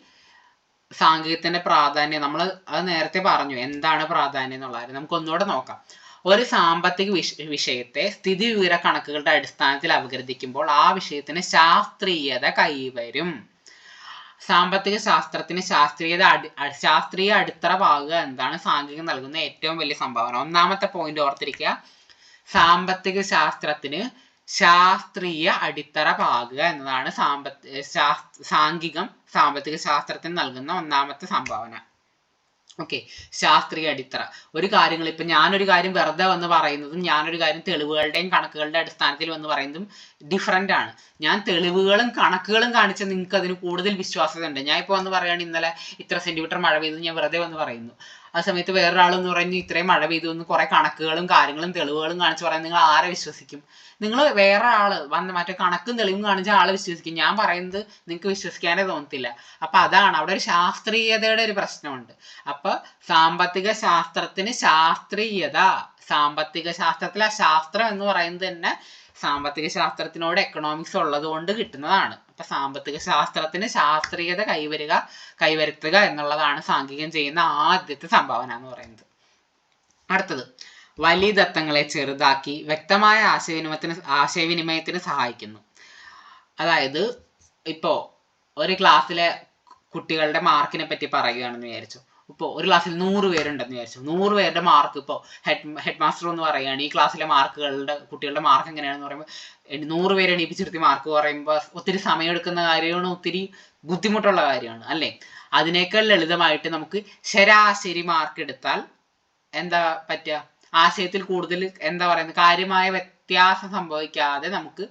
സാംഘികത്തിന്റെ പ്രാധാന്യം നമ്മൾ അത് നേരത്തെ പറഞ്ഞു എന്താണ് പ്രാധാന്യം എന്നുള്ള കാര്യം. നമുക്ക് ഒന്നുകൂടെ നോക്കാം. ഒരു സാമ്പത്തിക വിഷ വിഷയത്തെ സ്ഥിതി വിവര കണക്കുകളുടെ അടിസ്ഥാനത്തിൽ അപഗ്രഥിക്കുമ്പോൾ ആ വിഷയത്തിന് ശാസ്ത്രീയത കൈവരും. സാമ്പത്തിക ശാസ്ത്രത്തിന് ശാസ്ത്രീയത അടി ശാസ്ത്രീയ അടിത്തറ പാകുക എന്താണ് സാങ്കേതികം നൽകുന്ന ഏറ്റവും വലിയ സംഭാവന. ഒന്നാമത്തെ പോയിന്റ് ഓർത്തിരിക്കുക. സാമ്പത്തിക ശാസ്ത്രത്തിന് ശാസ്ത്രീയ അടിത്തറ പാകുക എന്നതാണ് സാമ്പത്തിക സാങ്കികം സാമ്പത്തിക ശാസ്ത്രത്തിന് നൽകുന്ന ഒന്നാമത്തെ സംഭാവന. ഓക്കെ ശാസ്ത്രീയ അടിത്തറ. ഒരു കാര്യങ്ങൾ ഇപ്പൊ ഞാനൊരു കാര്യം വെറുതെ വന്ന് പറയുന്നതും ഞാനൊരു കാര്യം തെളിവുകളുടെയും കണക്കുകളുടെ അടിസ്ഥാനത്തിൽ വന്ന് പറയുന്നതും ഡിഫറെന്റ് ആണ്. ഞാൻ തെളിവുകളും കണക്കുകളും കാണിച്ച നിങ്ങൾക്ക് അതിന് കൂടുതൽ വിശ്വാസ്യത ഉണ്ട് ഞാൻ ഇപ്പോൾ വന്ന് പറയുകയാണ് ഇന്നലെ ഇത്ര സെന്റിമീറ്റർ മഴ പെയ്തു ഞാൻ വെറുതെ വന്ന് പറയുന്നു. ആ സമയത്ത് വേറൊരാൾ എന്ന് പറഞ്ഞു ഇത്രയും മഴ പെയ്തു എന്ന് കുറെ കണക്കുകളും കാര്യങ്ങളും തെളിവുകളും കാണിച്ച് പറയാൻ നിങ്ങൾ ആരെ വിശ്വസിക്കും? നിങ്ങൾ വേറെ ആൾ വന്ന് മറ്റേ കണക്കും തെളിവും കാണിച്ച ആളെ വിശ്വസിക്കും. ഞാൻ പറയുന്നത് നിങ്ങൾക്ക് വിശ്വസിക്കാനേ തോന്നത്തില്ല. അപ്പൊ അതാണ് അവിടെ ഒരു ശാസ്ത്രീയതയുടെ ഒരു പ്രശ്നമുണ്ട്. അപ്പൊ സാമ്പത്തിക ശാസ്ത്രത്തിന് ശാസ്ത്രീയത സാമ്പത്തിക ശാസ്ത്രത്തിലെ ശാസ്ത്രം എന്ന് പറയുന്നത് തന്നെ സാമ്പത്തിക ശാസ്ത്രത്തിനോട് എക്കണോമിക്സ് ഉള്ളത് കൊണ്ട് കിട്ടുന്നതാണ്. അപ്പൊ സാമ്പത്തിക ശാസ്ത്രത്തിന് ശാസ്ത്രീയത കൈവരുക കൈവരുത്തുക എന്നുള്ളതാണ് സാംഘികം ചെയ്യുന്ന ആദ്യത്തെ സംഭാവന എന്ന് പറയുന്നത്. അടുത്തത് വലിയ ദത്തങ്ങളെ ചെറുതാക്കി വ്യക്തമായ ആശയവിനിമയത്തിന് ആശയവിനിമയത്തിന് സഹായിക്കുന്നു. അതായത് ഇപ്പോ ഒരു ക്ലാസ്സിലെ കുട്ടികളുടെ മാർക്കിനെ പറ്റി പറയുകയാണെന്ന് വിചാരിച്ചു. ഇപ്പോൾ ഒരു ക്ലാസ്സിൽ നൂറ് പേരുണ്ടെന്ന് വിചാരിച്ചു. നൂറ് പേരുടെ മാർക്ക് ഇപ്പോൾ ഹെഡ് ഹെഡ് മാസ്റ്റർ എന്ന് പറയുകയാണ്. ഈ ക്ലാസ്സിലെ മാർക്കുകളുടെ കുട്ടികളുടെ മാർക്ക് എങ്ങനെയാണെന്ന് പറയുമ്പോൾ നൂറ് പേരെ എണീപ്പിച്ചിരുത്തി മാർക്ക് പറയുമ്പോൾ ഒത്തിരി സമയം എടുക്കുന്ന കാര്യമാണ് ഒത്തിരി ബുദ്ധിമുട്ടുള്ള കാര്യമാണ് അല്ലേ? അതിനേക്കാൾ ലളിതമായിട്ട് നമുക്ക് ശരാശരി മാർക്ക് എടുത്താൽ എന്താ പറ്റുക? ആശയത്തിൽ കൂടുതൽ എന്താ പറയുന്നത്? കാര്യമായ വ്യത്യാസം സംഭവിക്കാതെ നമുക്ക്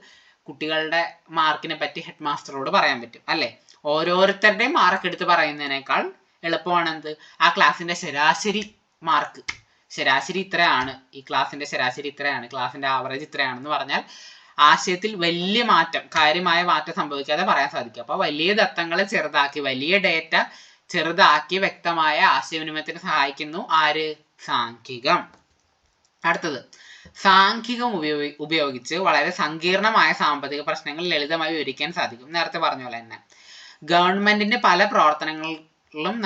കുട്ടികളുടെ മാർക്കിനെ പറ്റി ഹെഡ് മാസ്റ്ററോട് പറയാൻ പറ്റും അല്ലേ? ഓരോരുത്തരുടെയും മാർക്ക് എടുത്ത് പറയുന്നതിനേക്കാൾ എളുപ്പമാണ് എന്ത് ആ ക്ലാസ്സിന്റെ ശരാശരി മാർക്ക് ശരാശരി ഇത്രയാണ്. ഈ ക്ലാസ്സിന്റെ ശരാശരി ഇത്രയാണ്. ക്ലാസ്സിന്റെ ആവറേജ് ഇത്രയാണെന്ന് പറഞ്ഞാൽ ആശയത്തിൽ വലിയ മാറ്റം കാര്യമായ മാറ്റം സംഭവിക്കാതെ പറയാൻ സാധിക്കും. അപ്പോൾ വലിയ ദത്തങ്ങളെ ചെറുതാക്കി വലിയ ഡേറ്റ ചെറുതാക്കി വ്യക്തമായ ആശയവിനിമയത്തിന് സഹായിക്കുന്നു ആര്? സാംഖികം അടുത്തത് സാംഖികം ഉപയോഗി ഉപയോഗിച്ച് വളരെ സങ്കീർണമായ സാമ്പത്തിക പ്രശ്നങ്ങൾ ലളിതമായി വിവരിക്കാൻ സാധിക്കും. നേരത്തെ പറഞ്ഞ പോലെ തന്നെ ഗവൺമെന്റിന്റെ പല പ്രവർത്തനങ്ങളിലും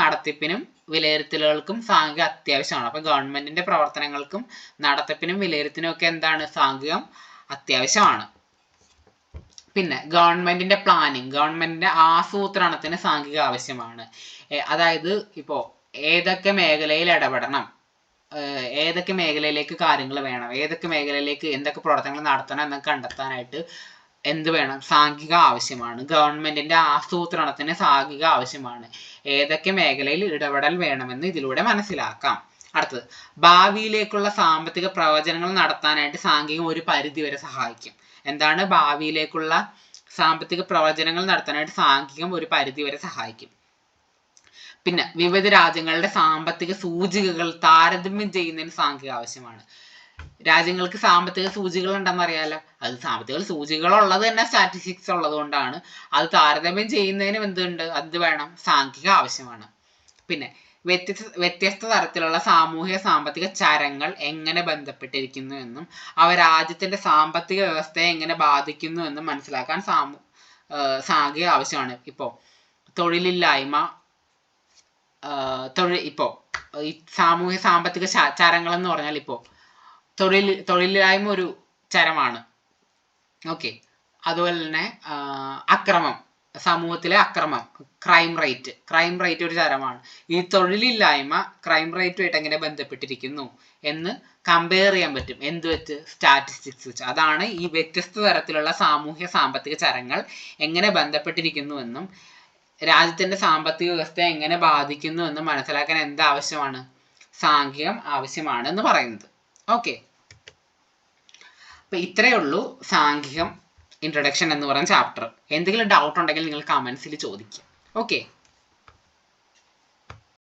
നടത്തിപ്പിനും വിലയിരുത്തലുകൾക്കും സാങ്കേതിക അത്യാവശ്യമാണ്. അപ്പൊ ഗവൺമെന്റിന്റെ പ്രവർത്തനങ്ങൾക്കും നടത്തിപ്പിനും വിലയിരുത്തലിനും ഒക്കെ എന്താണ് സാങ്കേതികം അത്യാവശ്യമാണ്. പിന്നെ ഗവൺമെന്റിന്റെ പ്ലാനിങ് ഗവൺമെന്റിന്റെ ആസൂത്രണത്തിന് സാങ്കേതിക ആവശ്യമാണ്. അതായത് ഇപ്പോ ഏതൊക്കെ മേഖലയിൽ ഇടപെടണം? ഏതൊക്കെ മേഖലയിലേക്ക് കാര്യങ്ങൾ വേണം? ഏതൊക്കെ മേഖലയിലേക്ക് എന്തൊക്കെ പ്രവർത്തനങ്ങൾ നടത്തണം എന്നൊക്കെ കണ്ടെത്താനായിട്ട് എന്ത് വേണം? സാംഘിക ആവശ്യമാണ്. ഗവൺമെന്റിന്റെ ആസൂത്രണത്തിന് സാംഘിക ആവശ്യമാണ്. ഏതൊക്കെ മേഖലയിൽ ഇടപെടൽ വേണമെന്ന് ഇതിലൂടെ മനസ്സിലാക്കാം. അടുത്തത് ഭാവിയിലേക്കുള്ള സാമ്പത്തിക പ്രവചനങ്ങൾ നടത്താനായിട്ട് സാംഘികം ഒരു പരിധി വരെ സഹായിക്കും. എന്താണ് ഭാവിയിലേക്കുള്ള സാമ്പത്തിക പ്രവചനങ്ങൾ നടത്താനായിട്ട് സാംഘികം ഒരു പരിധി വരെ സഹായിക്കും? പിന്നെ വിവിധ രാജ്യങ്ങളുടെ സാമ്പത്തിക സൂചികകൾ താരതമ്യം ചെയ്യുന്നതിന് സാങ്കേതിക ആവശ്യമാണ്. രാജ്യങ്ങൾക്ക് സാമ്പത്തിക സൂചികൾ ഉണ്ടെന്ന് അറിയാലോ അത് സാമ്പത്തിക സൂചികൾ ഉള്ളത് തന്നെ സ്റ്റാറ്റിസ്റ്റിക്സ് ഉള്ളത് കൊണ്ടാണ് അത് താരതമ്യം ചെയ്യുന്നതിനും എന്തുണ്ട്? അത് വേണം. സാംഖിക ആവശ്യമാണ്. പിന്നെ വ്യത്യസ്ത വ്യത്യസ്ത തരത്തിലുള്ള സാമൂഹിക സാമ്പത്തിക ചരങ്ങൾ എങ്ങനെ ബന്ധപ്പെട്ടിരിക്കുന്നു എന്നും അവ രാജ്യത്തിന്റെ സാമ്പത്തിക വ്യവസ്ഥയെ എങ്ങനെ ബാധിക്കുന്നു എന്നും മനസ്സിലാക്കാൻ സാമൂ സാംഖിക ആവശ്യമാണ്. ഇപ്പോൾ തൊഴിലില്ലായ്മ തൊഴിൽ ഇപ്പോൾ ഈ സാമൂഹിക സാമ്പത്തിക ചരങ്ങൾ എന്ന് പറഞ്ഞാൽ ഇപ്പോ തൊഴിൽ തൊഴിലില്ലായ്മ ഒരു ചരമാണ്. ഓക്കെ അതുപോലെ തന്നെ അക്രമം സമൂഹത്തിലെ അക്രമം ക്രൈം റേറ്റ് ക്രൈം റേറ്റ് ഒരു ചരമാണ്. ഈ തൊഴിലില്ലായ്മ ക്രൈം റേറ്റുമായിട്ട് എങ്ങനെ ബന്ധപ്പെട്ടിരിക്കുന്നു എന്ന് കമ്പയർ ചെയ്യാൻ പറ്റും. എന്ത് വെച്ച്? സ്റ്റാറ്റിസ്റ്റിക്സ് വെച്ച്. അതാണ് ഈ വ്യത്യസ്ത തരത്തിലുള്ള സാമൂഹ്യ സാമ്പത്തിക ചരങ്ങൾ എങ്ങനെ ബന്ധപ്പെട്ടിരിക്കുന്നു എന്നും രാജ്യത്തിന്റെ സാമ്പത്തിക വ്യവസ്ഥയെ എങ്ങനെ ബാധിക്കുന്നു എന്നും മനസ്സിലാക്കാൻ എന്താവശ്യമാണ് സാങ്കേതികം ആവശ്യമാണ് എന്ന് പറയുന്നത്. ഓക്കെ അപ്പൊ ഇത്രയേ ഉള്ളൂ സാങ്കേതികം ഇൻട്രൊഡക്ഷൻ എന്ന് പറയുന്ന ചാപ്റ്റർ എന്തെങ്കിലും ഡൗട്ട് ഉണ്ടെങ്കിൽ നിങ്ങൾ കമന്റ്സിൽ ചോദിക്കുക. ഓക്കെ